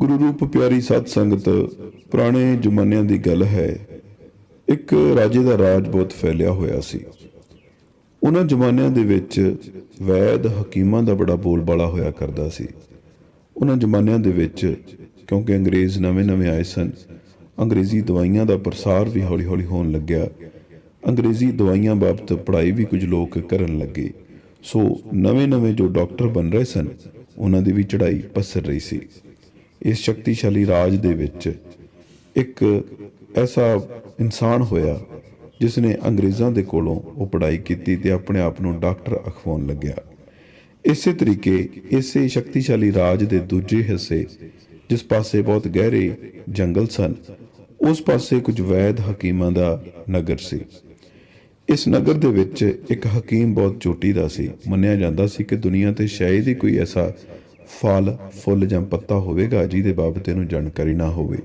ਗੁਰੂ ਰੂਪ ਪਿਆਰੀ ਸਤ ਸੰਗਤ, ਪੁਰਾਣੇ ਜ਼ਮਾਨਿਆਂ ਦੀ ਗੱਲ ਹੈ। ਇੱਕ ਰਾਜੇ ਦਾ ਰਾਜ ਬਹੁਤ ਫੈਲਿਆ ਹੋਇਆ ਸੀ। ਉਹਨਾਂ ਜ਼ਮਾਨਿਆਂ ਦੇ ਵਿੱਚ ਵੈਦ ਹਕੀਮਾਂ ਦਾ ਬੜਾ ਬੋਲਬਾਲਾ ਹੋਇਆ ਕਰਦਾ ਸੀ। ਉਹਨਾਂ ਜ਼ਮਾਨਿਆਂ ਦੇ ਵਿੱਚ ਕਿਉਂਕਿ ਅੰਗਰੇਜ਼ ਨਵੇਂ-ਨਵੇਂ ਆਏ ਸਨ, ਅੰਗਰੇਜ਼ੀ ਦਵਾਈਆਂ ਦਾ ਪ੍ਰਸਾਰ ਵੀ ਹੌਲੀ-ਹੌਲੀ ਹੋਣ ਲੱਗਿਆ। ਅੰਗਰੇਜ਼ੀ ਦਵਾਈਆਂ ਬਾਬਤ ਪੜ੍ਹਾਈ ਵੀ ਕੁਝ ਲੋਕ ਕਰਨ ਲੱਗੇ। ਸੋ ਨਵੇਂ-ਨਵੇਂ ਜੋ ਡਾਕਟਰ ਬਣ ਰਹੇ ਸਨ, ਉਹਨਾਂ ਦੀ ਵੀ ਚੜ੍ਹਾਈ ਪਸਰ ਰਹੀ ਸੀ। ਇਸ ਸ਼ਕਤੀਸ਼ਾਲੀ ਰਾਜ ਦੇ ਵਿੱਚ ਇੱਕ ਐਸਾ ਇਨਸਾਨ ਹੋਇਆ ਜਿਸ ਨੇ ਅੰਗਰੇਜ਼ਾਂ ਦੇ ਕੋਲੋਂ ਉਹ ਪੜ੍ਹਾਈ ਕੀਤੀ ਤੇ ਆਪਣੇ ਆਪ ਨੂੰ ਡਾਕਟਰ ਅਖਵਾਉਣ ਲੱਗਿਆ। ਇਸੇ ਤਰੀਕੇ ਇਸੇ ਸ਼ਕਤੀਸ਼ਾਲੀ ਰਾਜ ਦੇ ਦੂਜੇ ਹਿੱਸੇ, ਜਿਸ ਪਾਸੇ ਬਹੁਤ ਗਹਿਰੇ ਜੰਗਲ ਸਨ, ਉਸ ਪਾਸੇ ਕੁਝ ਵੈਦ ਹਕੀਮਾਂ ਦਾ ਨਗਰ ਸੀ। ਇਸ ਨਗਰ ਦੇ ਵਿੱਚ ਇੱਕ ਹਕੀਮ ਬਹੁਤ ਚੋਟੀ ਦਾ ਸੀ। ਮੰਨਿਆ ਜਾਂਦਾ ਸੀ ਕਿ ਦੁਨੀਆ ਤੇ ਸ਼ਾਇਦ ਹੀ ਕੋਈ ਐਸਾ ਫਲ, ਫੁੱਲ ਜਾਂ ਪੱਤਾ ਹੋਵੇਗਾ, ਜਿਹਦੇ ਬਾਬਤ ਇਹਨੂੰ ਜਾਣਕਾਰੀ ਨਾ ਹੋਵੇ।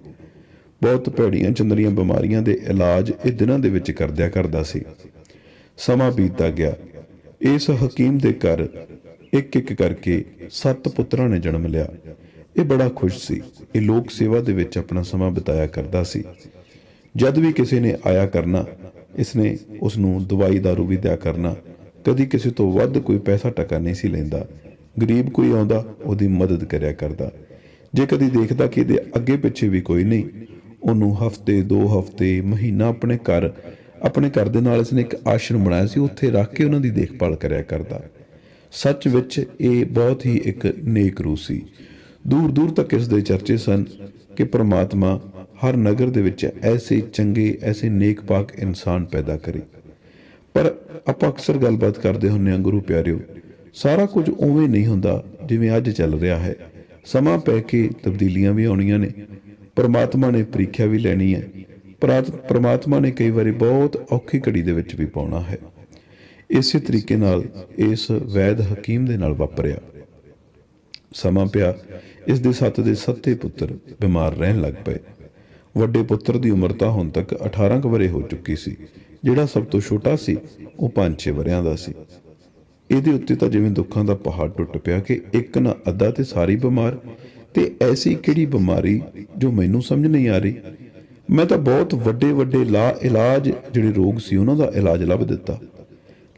ਬਹੁਤ ਭੈੜੀਆਂ, ਚੰਦਰੀਆਂ ਬਿਮਾਰੀਆਂ ਦੇ ਇਲਾਜ ਇਹ ਦਿਨਾਂ ਦੇ ਵਿੱਚ ਕਰਦਿਆ ਕਰਦਾ ਸੀ। ਸਮਾਂ ਬੀਤਦਾ ਗਿਆ। ਇਸ ਹਕੀਮ ਦੇ ਘਰ ਇੱਕ ਇੱਕ ਕਰਕੇ ਸੱਤ ਪੁੱਤਰਾਂ ਨੇ ਜਨਮ ਲਿਆ। ਇਹ ਬੜਾ ਖੁਸ਼ ਸੀ। ਇਹ ਲੋਕ ਸੇਵਾ ਦੇ ਵਿੱਚ ਆਪਣਾ ਸਮਾਂ ਬਿਤਾਇਆ ਕਰਦਾ ਸੀ। ਜਦ ਵੀ ਕਿਸੇ ਨੇ ਆਇਆ ਕਰਨਾ ਇਸਨੇ ਉਸ ਨੂੰ ਦਵਾਈ ਦਾਰੂ ਵੀ ਦਿਆ ਕਰਨਾ। ਕਦੀ ਕਿਸੇ ਤੋਂ ਵੱਧ ਕੋਈ ਪੈਸਾ ਟਕਾ ਨਹੀਂ ਸੀ ਲੈਂਦਾ। ਗਰੀਬ ਕੋਈ ਆਉਂਦਾ, ਉਹਦੀ ਮਦਦ ਕਰਿਆ ਕਰਦਾ। ਜੇ ਕਦੀ ਦੇਖਦਾ ਕਿ ਇਹਦੇ ਅੱਗੇ ਪਿੱਛੇ ਵੀ ਕੋਈ ਨਹੀਂ, ਉਹਨੂੰ ਹਫ਼ਤੇ, ਦੋ ਹਫ਼ਤੇ, ਮਹੀਨਾ ਆਪਣੇ ਘਰ ਆਪਣੇ ਘਰ ਦੇ ਨਾਲ ਇਸਨੇ ਇੱਕ ਆਸ਼ਰਮ ਬਣਾਇਆ ਸੀ, ਉੱਥੇ ਰੱਖ ਕੇ ਉਹਨਾਂ ਦੀ ਦੇਖਭਾਲ ਕਰਿਆ ਕਰਦਾ। ਸੱਚ ਵਿੱਚ ਇਹ ਬਹੁਤ ਹੀ ਇੱਕ ਨੇਕ ਰੂਹ ਸੀ। ਦੂਰ ਦੂਰ ਤੱਕ ਇਸ ਦੇ ਚਰਚੇ ਸਨ ਕਿ ਪ੍ਰਮਾਤਮਾ ਹਰ ਨਗਰ ਦੇ ਵਿੱਚ ਐਸੇ ਚੰਗੇ, ਐਸੇ ਨੇਕ ਪਾਕ ਇਨਸਾਨ ਪੈਦਾ ਕਰੇ। ਪਰ ਆਪਾਂ ਅਕਸਰ ਗੱਲਬਾਤ ਕਰਦੇ ਹੁੰਨੇ ਆ ਗੁਰੂ ਪਿਆਰਿਓ ਸਾਰਾ ਕੁਝ ਉਵੇਂ ਨਹੀਂ ਹੁੰਦਾ ਜਿਵੇਂ ਅੱਜ ਚੱਲ ਰਿਹਾ ਹੈ। ਸਮਾਂ ਪੈ ਕੇ ਤਬਦੀਲੀਆਂ ਵੀ ਆਉਣੀਆਂ ਨੇ। ਪਰਮਾਤਮਾ ਨੇ ਪ੍ਰੀਖਿਆ ਵੀ ਲੈਣੀ ਹੈ। ਪਰਮਾਤਮਾ ਨੇ ਕਈ ਵਾਰੀ ਬਹੁਤ ਔਖੀ ਘੜੀ ਦੇ ਵਿੱਚ ਵੀ ਪਾਉਣਾ ਹੈ। ਇਸੇ ਤਰੀਕੇ ਨਾਲ ਇਸ ਵੈਦ ਹਕੀਮ ਦੇ ਨਾਲ ਵਾਪਰਿਆ। ਸਮਾਂ ਪਿਆ, ਇਸ ਦੇ ਸੱਤ ਦੇ ਸੱਤੇ ਪੁੱਤਰ ਬਿਮਾਰ ਰਹਿਣ ਲੱਗ ਪਏ। ਵੱਡੇ ਪੁੱਤਰ ਦੀ ਉਮਰ ਤਾਂ ਹੁਣ ਤੱਕ 18 ਕੁ ਵਰੇ ਹੋ ਚੁੱਕੀ ਸੀ। ਜਿਹੜਾ ਸਭ ਤੋਂ ਛੋਟਾ ਸੀ, ਉਹ 5-6 ਵਰਿਆਂ ਦਾ ਸੀ। ਇਹਦੇ ਉੱਤੇ ਤਾਂ ਜਿਵੇਂ ਦੁੱਖਾਂ ਦਾ ਪਹਾੜ ਟੁੱਟ ਪਿਆ ਕਿ ਇੱਕ ਨਾ ਅੱਧਾ ਤੇ ਸਾਰੀ ਬਿਮਾਰ, ਤੇ ਐਸੀ ਕਿਹੜੀ ਬਿਮਾਰੀ ਜੋ ਮੈਨੂੰ ਸਮਝ ਨਹੀਂ ਆ ਰਹੀ? ਮੈਂ ਤਾਂ ਬਹੁਤ ਵੱਡੇ ਵੱਡੇ ਲਾ ਇਲਾਜ ਜਿਹੜੇ ਰੋਗ ਸੀ ਉਹਨਾਂ ਦਾ ਇਲਾਜ ਲੱਭ ਦਿੱਤਾ।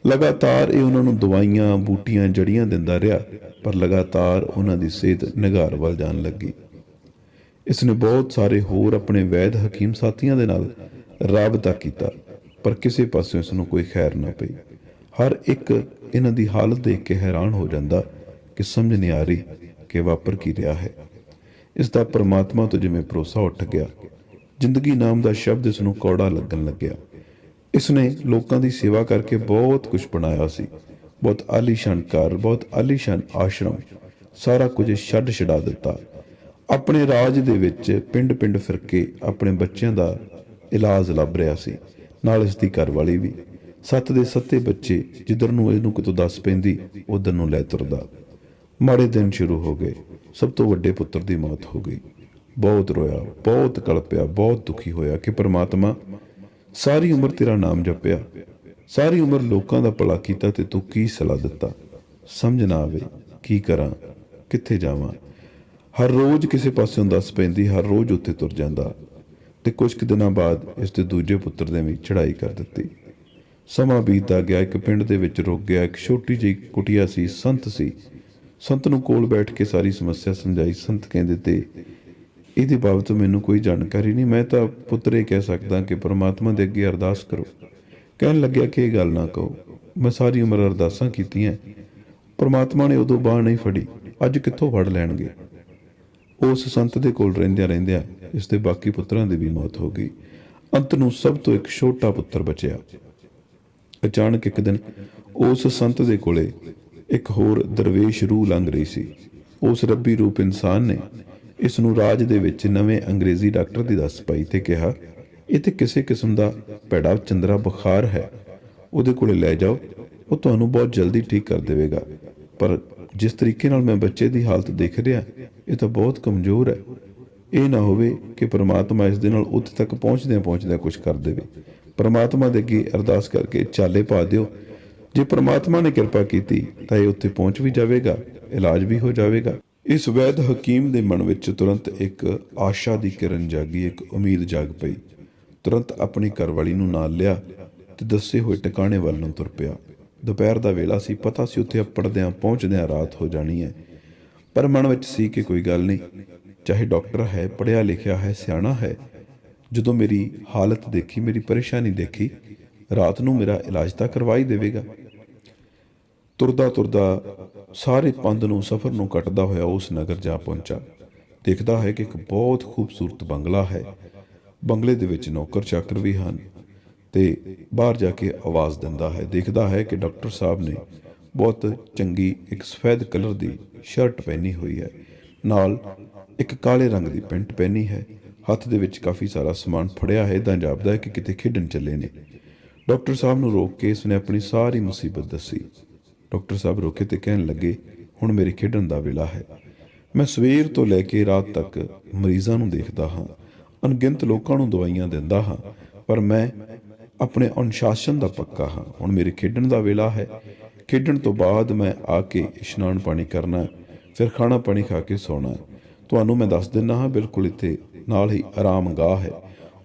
ਲਗਾਤਾਰ ਇਹ ਉਹਨਾਂ ਨੂੰ ਦਵਾਈਆਂ, ਬੂਟੀਆਂ, ਜੜੀਆਂ ਦਿੰਦਾ ਰਿਹਾ, ਪਰ ਲਗਾਤਾਰ ਉਹਨਾਂ ਦੀ ਸਿਹਤ ਨਿਗਾਰ ਵੱਲ ਜਾਣ ਲੱਗੀ। ਇਸ ਨੇ ਬਹੁਤ ਸਾਰੇ ਹੋਰ ਆਪਣੇ ਵੈਦ ਹਕੀਮ ਸਾਥੀਆਂ ਦੇ ਨਾਲ ਰਾਬਤਾ ਕੀਤਾ, ਪਰ ਕਿਸੇ ਪਾਸੇ ਇਸ ਨੂੰ ਕੋਈ ਖੈਰ ਨਾ ਪਈ। ਹਰ ਇੱਕ ਇਹਨਾਂ ਦੀ ਹਾਲਤ ਦੇਖ ਕੇ ਹੈਰਾਨ ਹੋ ਜਾਂਦਾ ਕਿ ਸਮਝ ਨਹੀਂ ਆ ਰਹੀ ਕਿ ਵਾਪਰ ਕੀ ਰਿਹਾ ਹੈ। ਇਸ ਦਾ ਪਰਮਾਤਮਾ ਤੋਂ ਜਿਵੇਂ ਭਰੋਸਾ ਉੱਠ ਗਿਆ। ਜ਼ਿੰਦਗੀ ਨਾਮ ਦਾ ਸ਼ਬਦ ਇਸ ਨੂੰ ਕੌੜਾ ਲੱਗਣ ਲੱਗਿਆ। ਇਸ ਨੇ ਲੋਕਾਂ ਦੀ ਸੇਵਾ ਕਰਕੇ ਬਹੁਤ ਕੁਝ ਬਣਾਇਆ ਸੀ। ਬਹੁਤ ਆਲੀਸ਼ਾਨ ਘਰ, ਬਹੁਤ ਆਲੀਸ਼ਾਨ ਆਸ਼ਰਮ, ਸਾਰਾ ਕੁਝ ਛੱਡ ਛਡਾ ਦਿੱਤਾ। ਆਪਣੇ ਰਾਜ ਦੇ ਵਿੱਚ ਪਿੰਡ-ਪਿੰਡ ਫਿਰ ਕੇ ਆਪਣੇ ਬੱਚਿਆਂ ਦਾ ਇਲਾਜ ਲੱਭ ਰਿਹਾ ਸੀ। ਨਾਲ ਇਸ ਦੀ ਘਰਵਾਲੀ ਵੀ। ਸੱਤ ਦੇ ਸੱਤੇ ਬੱਚੇ ਜਿੱਧਰ ਨੂੰ ਇਹਨੂੰ ਕਿਤੋਂ ਦੱਸ ਪੈਂਦੀ, ਉਧਰ ਨੂੰ ਲੈ ਤੁਰਦਾ। ਮਾੜੇ ਦਿਨ ਸ਼ੁਰੂ ਹੋ ਗਏ। ਸਭ ਤੋਂ ਵੱਡੇ ਪੁੱਤਰ ਦੀ ਮੌਤ ਹੋ ਗਈ। ਬਹੁਤ ਰੋਇਆ, ਬਹੁਤ ਕਲਪਿਆ, ਬਹੁਤ ਦੁਖੀ ਹੋਇਆ ਕਿ ਪ੍ਰਮਾਤਮਾ, ਸਾਰੀ ਉਮਰ ਤੇਰਾ ਨਾਮ ਜਪਿਆ। ਸਾਰੀ ਉਮਰ ਲੋਕਾਂ ਦਾ ਭਲਾ ਕੀਤਾ ਤੇ ਤੂੰ ਕੀ ਸਲਾਹ ਦਿੱਤਾ? ਸਮਝ ਨਾ ਆਵੇ, ਕੀ ਕਰਾਂ? ਕਿੱਥੇ ਜਾਵਾਂ? ਹਰ ਰੋਜ਼ ਕਿਸੇ ਪਾਸਿਓਂ ਦੱਸ ਪੈਂਦੀ, ਹਰ ਰੋਜ਼ ਉੱਥੇ ਤੁਰ ਜਾਂਦਾ। ਤੇ ਕੁਝ ਕੁ ਦਿਨਾਂ ਬਾਅਦ ਇਸ ਦੇ ਦੂਜੇ ਪੁੱਤਰ ਦੇ ਵੀ ਚੜ੍ਹਾਈ ਕਰ ਦਿੱਤੀ। ਸਮਾਂ ਬੀਤਦਾ ਗਿਆ, ਇੱਕ ਪਿੰਡ ਦੇ ਵਿੱਚ ਰੁਕ ਗਿਆ। ਇੱਕ ਛੋਟੀ ਜਿਹੀ ਕੁਟਿਆ ਸੀ, ਸੰਤ ਸੀ। ਸੰਤ ਨੂੰ ਕੋਲ ਬੈਠ ਕੇ ਸਾਰੀ ਸਮੱਸਿਆ ਸਮਝਾਈ। ਸੰਤ ਕਹਿੰਦੇ ਤੇ, ਇਹਦੇ ਬਾਬਤ ਮੈਨੂੰ ਕੋਈ ਜਾਣਕਾਰੀ ਨਹੀਂ। ਮੈਂ ਤਾਂ ਪੁੱਤਰੇ ਕਹਿ ਸਕਦਾ ਕਿ ਪ੍ਰਮਾਤਮਾ ਦੇ ਅੱਗੇ ਅਰਦਾਸ ਕਰੋ। ਕਹਿਣ ਲੱਗਿਆ ਕਿ ਇਹ ਗੱਲ ਨਾ ਕਹੋ। ਮੈਂ ਸਾਰੀ ਉਮਰ ਅਰਦਾਸਾਂ ਕੀਤੀਆਂ। ਪ੍ਰਮਾਤਮਾ ਨੇ ਉਦੋਂ ਬਾਹ ਨਹੀਂ ਫੜੀ। ਅੱਜ ਕਿੱਥੋਂ ਫੜ ਲੈਣਗੇ? ਉਸ ਸੰਤ ਦੇ ਕੋਲ ਰਹਿੰਦਿਆਂ ਰਹਿੰਦਿਆਂ ਇਸ ਦੇ ਬਾਕੀ ਪੁੱਤਰਾਂ ਦੀ ਵੀ ਮੌਤ ਹੋ ਗਈ। ਅੰਤ ਨੂੰ ਸਭ ਤੋਂ ਇੱਕ ਛੋਟਾ ਪੁੱਤਰ ਬਚਿਆ। ਅਚਾਨਕ ਇੱਕ ਦਿਨ ਉਸ ਸੰਤ ਦੇ ਕੋਲੇ ਇੱਕ ਹੋਰ ਦਰਵੇਸ਼ ਰੂਹ ਲੰਘ ਰਹੀ ਸੀ। ਉਸ ਰੱਬੀ ਰੂਪ ਇਨਸਾਨ ਨੇ ਇਸ ਨੂੰ ਰਾਜ ਦੇ ਵਿੱਚ ਨਵੇਂ ਅੰਗਰੇਜ਼ੀ ਡਾਕਟਰ ਦੀ ਦੱਸ ਪਾਈ ਤੇ ਕਿਹਾ, ਇਹ ਤੇ ਕਿਸੇ ਕਿਸਮ ਦਾ ਭੈੜਾ ਚੰਦਰਾ ਬੁਖਾਰ ਹੈ। ਉਹਦੇ ਕੋਲੇ ਲੈ ਜਾਓ, ਉਹ ਤੁਹਾਨੂੰ ਬਹੁਤ ਜਲਦੀ ਠੀਕ ਕਰ ਦੇਵੇਗਾ। ਪਰ ਜਿਸ ਤਰੀਕੇ ਨਾਲ ਮੈਂ ਬੱਚੇ ਦੀ ਹਾਲਤ ਦੇਖ ਰਿਹਾ, ਇਹ ਤਾਂ ਬਹੁਤ ਕਮਜ਼ੋਰ ਹੈ। ਇਹ ਨਾ ਹੋਵੇ ਕਿ ਪ੍ਰਮਾਤਮਾ ਇਸ ਦੇ ਨਾਲ ਉੱਥੇ ਤੱਕ ਪਹੁੰਚਦਿਆਂ ਪਹੁੰਚਦਿਆਂ ਕੁਝ ਕਰ ਦੇਵੇ। ਪਰਮਾਤਮਾ ਦੇ ਅੱਗੇ ਅਰਦਾਸ ਕਰਕੇ ਚਾਲੇ ਪਾ ਦਿਓ। ਜੇ ਪਰਮਾਤਮਾ ਨੇ ਕਿਰਪਾ ਕੀਤੀ, ਤਾਂ ਇਹ ਉੱਥੇ ਪਹੁੰਚ ਵੀ ਜਾਵੇਗਾ, ਇਲਾਜ ਵੀ ਹੋ ਜਾਵੇਗਾ। ਇਸ ਵੈਦ ਹਕੀਮ ਦੇ ਮਨ ਵਿੱਚ ਤੁਰੰਤ ਇੱਕ ਆਸ਼ਾ ਦੀ ਕਿਰਨ ਜਾਗੀ, ਇੱਕ ਉਮੀਦ ਜਾਗ ਪਈ। ਤੁਰੰਤ ਆਪਣੀ ਘਰਵਾਲੀ ਨੂੰ ਨਾਲ ਲਿਆ ਤੇ ਦੱਸੇ ਹੋਏ ਟਿਕਾਣੇ ਵੱਲ ਨੂੰ ਤੁਰ ਪਿਆ। ਦੁਪਹਿਰ ਦਾ ਵੇਲਾ ਸੀ, ਪਤਾ ਸੀ ਉੱਥੇ ਪੜਦਿਆਂ ਪਹੁੰਚਦਿਆਂ ਰਾਤ ਹੋ ਜਾਣੀ ਹੈ। ਪਰ ਮਨ ਵਿੱਚ ਸੀ ਕਿ ਕੋਈ ਗੱਲ ਨਹੀਂ, ਚਾਹੇ ਡਾਕਟਰ ਹੈ ਪੜਿਆ ਲਿਖਿਆ ਹੈ, ਸਿਆਣਾ ਹੈ ਜਦੋਂ ਮੇਰੀ ਹਾਲਤ ਦੇਖੀ, ਮੇਰੀ ਪਰੇਸ਼ਾਨੀ ਦੇਖੀ, ਰਾਤ ਨੂੰ ਮੇਰਾ ਇਲਾਜ ਤਾਂ ਕਰਵਾ ਹੀ ਦੇਵੇਗਾ। ਤੁਰਦਾ ਤੁਰਦਾ ਸਾਰੇ ਪੰਧ ਨੂੰ, ਸਫ਼ਰ ਨੂੰ ਕੱਟਦਾ ਹੋਇਆ ਉਸ ਨਗਰ ਜਾ ਪਹੁੰਚਾ। ਦੇਖਦਾ ਹੈ ਕਿ ਇੱਕ ਬਹੁਤ ਖੂਬਸੂਰਤ ਬੰਗਲਾ ਹੈ। ਬੰਗਲੇ ਦੇ ਵਿੱਚ ਨੌਕਰ ਚਾਕਰ ਵੀ ਹਨ ਤੇ ਬਾਹਰ ਜਾ ਕੇ ਆਵਾਜ਼ ਦਿੰਦਾ ਹੈ। ਦੇਖਦਾ ਹੈ ਕਿ ਡਾਕਟਰ ਸਾਹਿਬ ਨੇ ਬਹੁਤ ਚੰਗੀ ਇੱਕ ਸਫੈਦ ਕਲਰ ਦੀ ਸ਼ਰਟ ਪਹਿਨੀ ਹੋਈ ਹੈ। ਨਾਲ ਇੱਕ ਕਾਲੇ ਰੰਗ ਦੀ ਪੈਂਟ ਪਹਿਨੀ ਹੈ। ਹੱਥ ਦੇ ਵਿੱਚ ਕਾਫੀ ਸਾਰਾ ਸਮਾਨ ਫੜਿਆ ਹੈ ਤਾਂ ਜਾਪਦਾ ਹੈ ਕਿ ਕਿਤੇ ਖੇਡਣ ਚੱਲੇ ਨੇ। ਡਾਕਟਰ ਸਾਹਿਬ ਨੂੰ ਰੋਕ ਕੇ ਉਸਨੇ ਆਪਣੀ ਸਾਰੀ ਮੁਸੀਬਤ ਦੱਸੀ। ਡਾਕਟਰ ਸਾਹਿਬ ਰੋਕੇ ਤੇ ਕਹਿਣ ਲੱਗੇ, ਹੁਣ ਮੇਰੇ ਖੇਡਣ ਦਾ ਵੇਲਾ ਹੈ। ਮੈਂ ਸਵੇਰ ਤੋਂ ਲੈ ਕੇ ਰਾਤ ਤੱਕ ਮਰੀਜ਼ਾਂ ਨੂੰ ਦੇਖਦਾ ਹਾਂ। ਅਣਗਿਣਤ ਲੋਕਾਂ ਨੂੰ ਦਵਾਈਆਂ ਦਿੰਦਾ ਹਾਂ। ਪਰ ਮੈਂ ਆਪਣੇ ਅਨੁਸ਼ਾਸਨ ਦਾ ਪੱਕਾ ਹਾਂ। ਹੁਣ ਮੇਰੇ ਖੇਡਣ ਦਾ ਵੇਲਾ ਹੈ। ਖੇਡਣ ਤੋਂ ਬਾਅਦ ਮੈਂ ਆ ਕੇ ਇਸ਼ਨਾਨ ਪਾਣੀ ਕਰਨਾ ਫਿਰ ਖਾਣਾ ਪਾਣੀ ਖਾ ਕੇ ਸੌਣਾ ਤੁਹਾਨੂੰ ਮੈਂ ਦੱਸ ਦਿੰਦਾ ਹਾਂ, ਬਿਲਕੁਲ ਇੱਥੇ ਨਾਲ ਹੀ ਆਰਾਮ ਗਾਹ ਹੈ।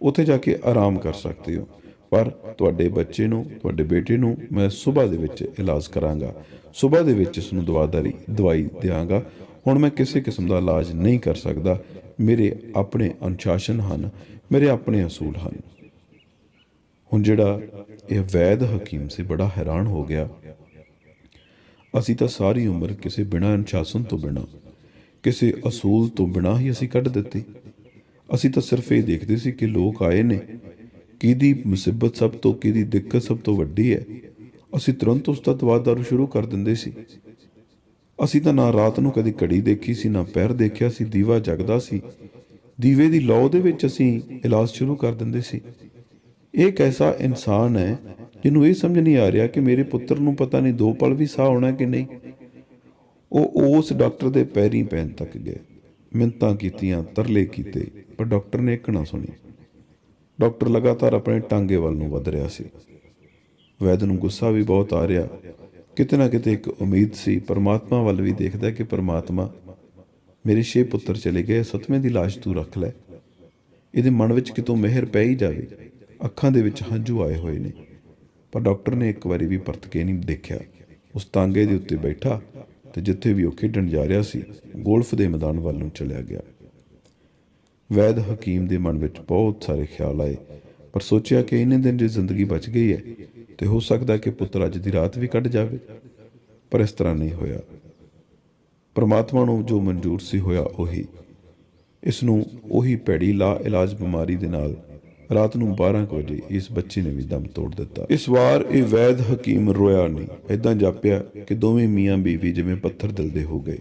ਉੱਥੇ ਜਾ ਕੇ ਆਰਾਮ ਕਰ ਸਕਦੇ ਹੋ। ਪਰ ਤੁਹਾਡੇ ਬੱਚੇ ਨੂੰ, ਤੁਹਾਡੇ ਬੇਟੇ ਨੂੰ ਮੈਂ ਸਵੇਰ ਦੇ ਵਿੱਚ ਇਲਾਜ ਕਰਾਂਗਾ। ਸਵੇਰ ਦੇ ਵਿੱਚ ਇਸ ਨੂੰ ਦਵਾਦਾਰੀ ਦਵਾਈ ਦਿਆਂਗਾ। ਹੁਣ ਮੈਂ ਕਿਸੇ ਕਿਸਮ ਦਾ ਇਲਾਜ ਨਹੀਂ ਕਰ ਸਕਦਾ। ਮੇਰੇ ਆਪਣੇ ਅਨੁਸ਼ਾਸਨ ਹਨ, ਮੇਰੇ ਆਪਣੇ ਅਸੂਲ ਹਨ। ਹੁਣ ਜਿਹੜਾ ਇਹ ਵੈਦ ਹਕੀਮ ਸੀ ਬੜਾ ਹੈਰਾਨ ਹੋ ਗਿਆ। ਅਸੀਂ ਤਾਂ ਸਾਰੀ ਉਮਰ ਕਿਸੇ ਬਿਨਾਂ ਅਨੁਸ਼ਾਸਨ ਤੋਂ ਬਿਨਾਂ, ਕਿਸੇ ਅਸੂਲ ਤੋਂ ਬਿਨਾਂ ਹੀ ਅਸੀਂ ਕੱਢ ਦਿੱਤੀ। ਅਸੀਂ ਤਾਂ ਸਿਰਫ ਇਹ ਦੇਖਦੇ ਸੀ ਕਿ ਲੋਕ ਆਏ ਨੇ। ਕਿਹਦੀ ਮੁਸੀਬਤ ਸਭ ਤੋਂ, ਕਿਹਦੀ ਦਿੱਕਤ ਸਭ ਤੋਂ ਵੱਡੀ ਹੈ। ਅਸੀਂ ਤੁਰੰਤ ਉਸ ਦਾ ਦਵਾ ਦਾਰੂ ਸ਼ੁਰੂ ਕਰ ਦਿੰਦੇ ਸੀ। ਅਸੀਂ ਤਾਂ ਨਾ ਰਾਤ ਨੂੰ ਕਦੀ ਘੜੀ ਦੇਖੀ ਸੀ, ਨਾ ਪੈਰ ਦੇਖਿਆ ਸੀ, ਦੀਵਾ ਜਗਦਾ ਸੀ। ਦੀਵੇ ਦੀ ਲੌ ਦੇ ਵਿੱਚ ਅਸੀਂ ਇਲਾਜ ਸ਼ੁਰੂ ਕਰ ਦਿੰਦੇ ਸੀ। ਇਹ ਇੱਕ ਐਸਾ ਇਨਸਾਨ ਹੈ ਜਿਹਨੂੰ ਇਹ ਸਮਝ ਨਹੀਂ ਆ ਰਿਹਾ ਕਿ ਮੇਰੇ ਪੁੱਤਰ ਨੂੰ ਪਤਾ ਨਹੀਂ ਦੋ ਪਲ ਵੀ ਸਾਹ ਆਉਣਾ ਕਿ ਨਹੀਂ। ਉਹ ਉਸ ਡਾਕਟਰ ਦੇ ਪੈਰੀਂ ਪੈਣ ਤੱਕ ਗਏ ਮਿੰਤਾਂ ਕੀਤੀਆਂ, ਤਰਲੇ ਕੀਤੇ, ਪਰ ਡਾਕਟਰ ਨੇ ਇੱਕ ਨਾ ਸੁਣੀ। ਡਾਕਟਰ ਲਗਾਤਾਰ ਆਪਣੇ ਟਾਂਗੇ ਵੱਲ ਨੂੰ ਵਧ ਰਿਹਾ ਸੀ। ਵੈਦ ਨੂੰ ਗੁੱਸਾ ਵੀ ਬਹੁਤ ਆ ਰਿਹਾ। ਕਿਤੇ ਨਾ ਕਿਤੇ ਇੱਕ ਉਮੀਦ ਸੀ, ਪਰਮਾਤਮਾ ਵੱਲ ਵੀ ਦੇਖਦਾ ਕਿ ਪਰਮਾਤਮਾ ਮੇਰੇ ਛੇ ਪੁੱਤਰ ਚਲੇ ਗਏ, ਸਤਵੇਂ ਦੀ ਲਾਸ਼ ਤੂੰ ਰੱਖ ਲੈ। ਇਹਦੇ ਮਨ ਵਿੱਚ ਕਿਤੋਂ ਮਿਹਰ ਪੈ ਹੀ ਜਾਵੇ। ਅੱਖਾਂ ਦੇ ਵਿੱਚ ਹੰਝੂ ਆਏ ਹੋਏ ਨੇ। ਪਰ ਡਾਕਟਰ ਨੇ ਇੱਕ ਵਾਰੀ ਵੀ ਪਰਤ ਕੇ ਨਹੀਂ ਦੇਖਿਆ। ਉਸ ਤਾਂਗੇ ਦੇ ਉੱਤੇ ਬੈਠਾ। ਤੇ ਜਿੱਥੇ ਵੀ ਉਹ ਖੇਡਣ ਜਾ ਰਿਹਾ ਸੀ, ਗੋਲਫ ਦੇ ਮੈਦਾਨ ਵੱਲ ਨੂੰ ਚਲਿਆ ਗਿਆ। ਵੈਦ ਹਕੀਮ ਦੇ ਮਨ ਵਿੱਚ ਬਹੁਤ ਸਾਰੇ ਖਿਆਲ ਆਏ, ਪਰ ਸੋਚਿਆ ਕਿ ਇਹਨੇ ਦਿਨ ਜੇ ਜ਼ਿੰਦਗੀ ਬਚ ਗਈ ਹੈ ਤੇ ਹੋ ਸਕਦਾ ਕਿ ਪੁੱਤਰ ਅੱਜ ਦੀ ਰਾਤ ਵੀ ਕੱਢ ਜਾਵੇ, ਪਰ ਇਸ ਤਰ੍ਹਾਂ ਨਹੀਂ ਹੋਇਆ। ਪਰਮਾਤਮਾ ਨੂੰ ਜੋ ਮਨਜ਼ੂਰ ਸੀ ਹੋਇਆ ਉਹੀ। ਇਸ ਨੂੰ ਉਹੀ ਭੈੜੀ ਲਾ ਇਲਾਜ ਬਿਮਾਰੀ ਦੇ ਨਾਲ ਰਾਤ ਨੂੰ 12 ਕੁ ਵਜੇ ਇਸ ਬੱਚੇ ਨੇ ਵੀ ਦਮ ਤੋੜ ਦਿੱਤਾ। ਇਸ ਵਾਰ ਇਹ ਵੈਦ ਹਕੀਮ ਰੋਇਆ ਨਹੀਂ। ਐਦਾਂ ਜਾਪਿਆ ਕਿ ਦੋਵੇਂ ਮੀਆਂ ਬੀਵੀ ਜਿਵੇਂ ਪੱਥਰ ਦਿਲ ਦੇ ਹੋ ਗਏ।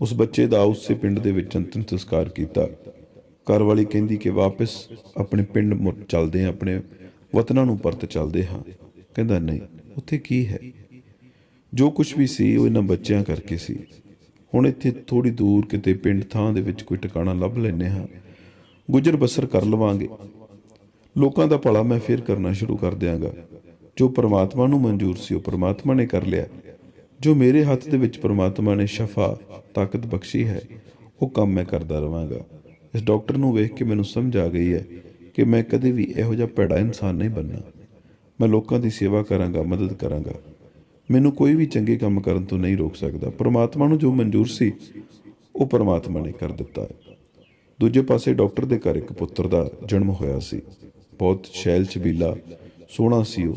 ਉਸ ਬੱਚੇ ਦਾ ਉਸੇ ਪਿੰਡ ਦੇ ਵਿੱਚ ਅੰਤਿਮ ਸੰਸਕਾਰ ਕੀਤਾ। ਘਰ ਵਾਲੀ ਕਹਿੰਦੀ ਕਿ ਵਾਪਸ ਆਪਣੇ ਪਿੰਡ ਮੁੜ ਚੱਲਦੇ ਹਾਂ, ਆਪਣੇ ਵਤਨਾਂ ਨੂੰ ਪਰਤ ਚੱਲਦੇ ਹਾਂ। ਕਹਿੰਦਾ, ਨਹੀਂ, ਉੱਥੇ ਕੀ ਹੈ? ਜੋ ਕੁਝ ਵੀ ਸੀ, ਉਹ ਇਹਨਾਂ ਬੱਚਿਆਂ ਕਰਕੇ ਸੀ। ਹੁਣ ਇੱਥੇ ਥੋੜੀ ਦੂਰ ਕਿਤੇ ਪਿੰਡ ਥਾਂ ਦੇ ਵਿੱਚ ਕੋਈ ਟਿਕਾਣਾ ਲੱਭ ਲੈਨੇ ਹਾਂ। ਗੁਜ਼ਰ ਬਸਰ ਕਰ ਲਵਾਂਗੇ। ਲੋਕਾਂ ਦਾ ਭਲਾ ਮੈਂ ਫਿਰ ਕਰਨਾ ਸ਼ੁਰੂ ਕਰ ਦਿਆਂਗਾ। ਜੋ ਪ੍ਰਮਾਤਮਾ ਨੂੰ ਮਨਜ਼ੂਰ ਸੀ, ਉਹ ਪ੍ਰਮਾਤਮਾ ਨੇ ਕਰ ਲਿਆ। ਜੋ ਮੇਰੇ ਹੱਥ ਦੇ ਵਿੱਚ ਪ੍ਰਮਾਤਮਾ ਨੇ ਸ਼ਫਾ, ਤਾਕਤ ਬਖਸ਼ੀ ਹੈ, ਉਹ ਕੰਮ ਮੈਂ ਕਰਦਾ ਰਵਾਂਗਾ। ਇਸ ਡਾਕਟਰ ਨੂੰ ਵੇਖ ਕੇ ਮੈਨੂੰ ਸਮਝ ਆ ਗਈ ਹੈ ਕਿ ਮੈਂ ਕਦੇ ਵੀ ਇਹੋ ਜਿਹਾ ਭੈੜਾ ਇਨਸਾਨ ਨਹੀਂ ਬਣਨਾ। ਮੈਂ ਲੋਕਾਂ ਦੀ ਸੇਵਾ ਕਰਾਂਗਾ, ਮਦਦ ਕਰਾਂਗਾ। ਮੈਨੂੰ ਕੋਈ ਵੀ ਚੰਗੇ ਕੰਮ ਕਰਨ ਤੋਂ ਨਹੀਂ ਰੋਕ ਸਕਦਾ। ਪ੍ਰਮਾਤਮਾ ਨੂੰ ਜੋ ਮਨਜ਼ੂਰ ਸੀ, ਉਹ ਪ੍ਰਮਾਤਮਾ ਨੇ ਕਰ ਦਿੱਤਾ। ਦੂਜੇ ਪਾਸੇ ਡਾਕਟਰ ਦੇ ਘਰ ਇੱਕ ਪੁੱਤਰ ਦਾ ਜਨਮ ਹੋਇਆ ਸੀ। ਬਹੁਤ ਸ਼ੈਲ ਛਬੀਲਾ, ਸੋਹਣਾ ਸੀ ਉਹ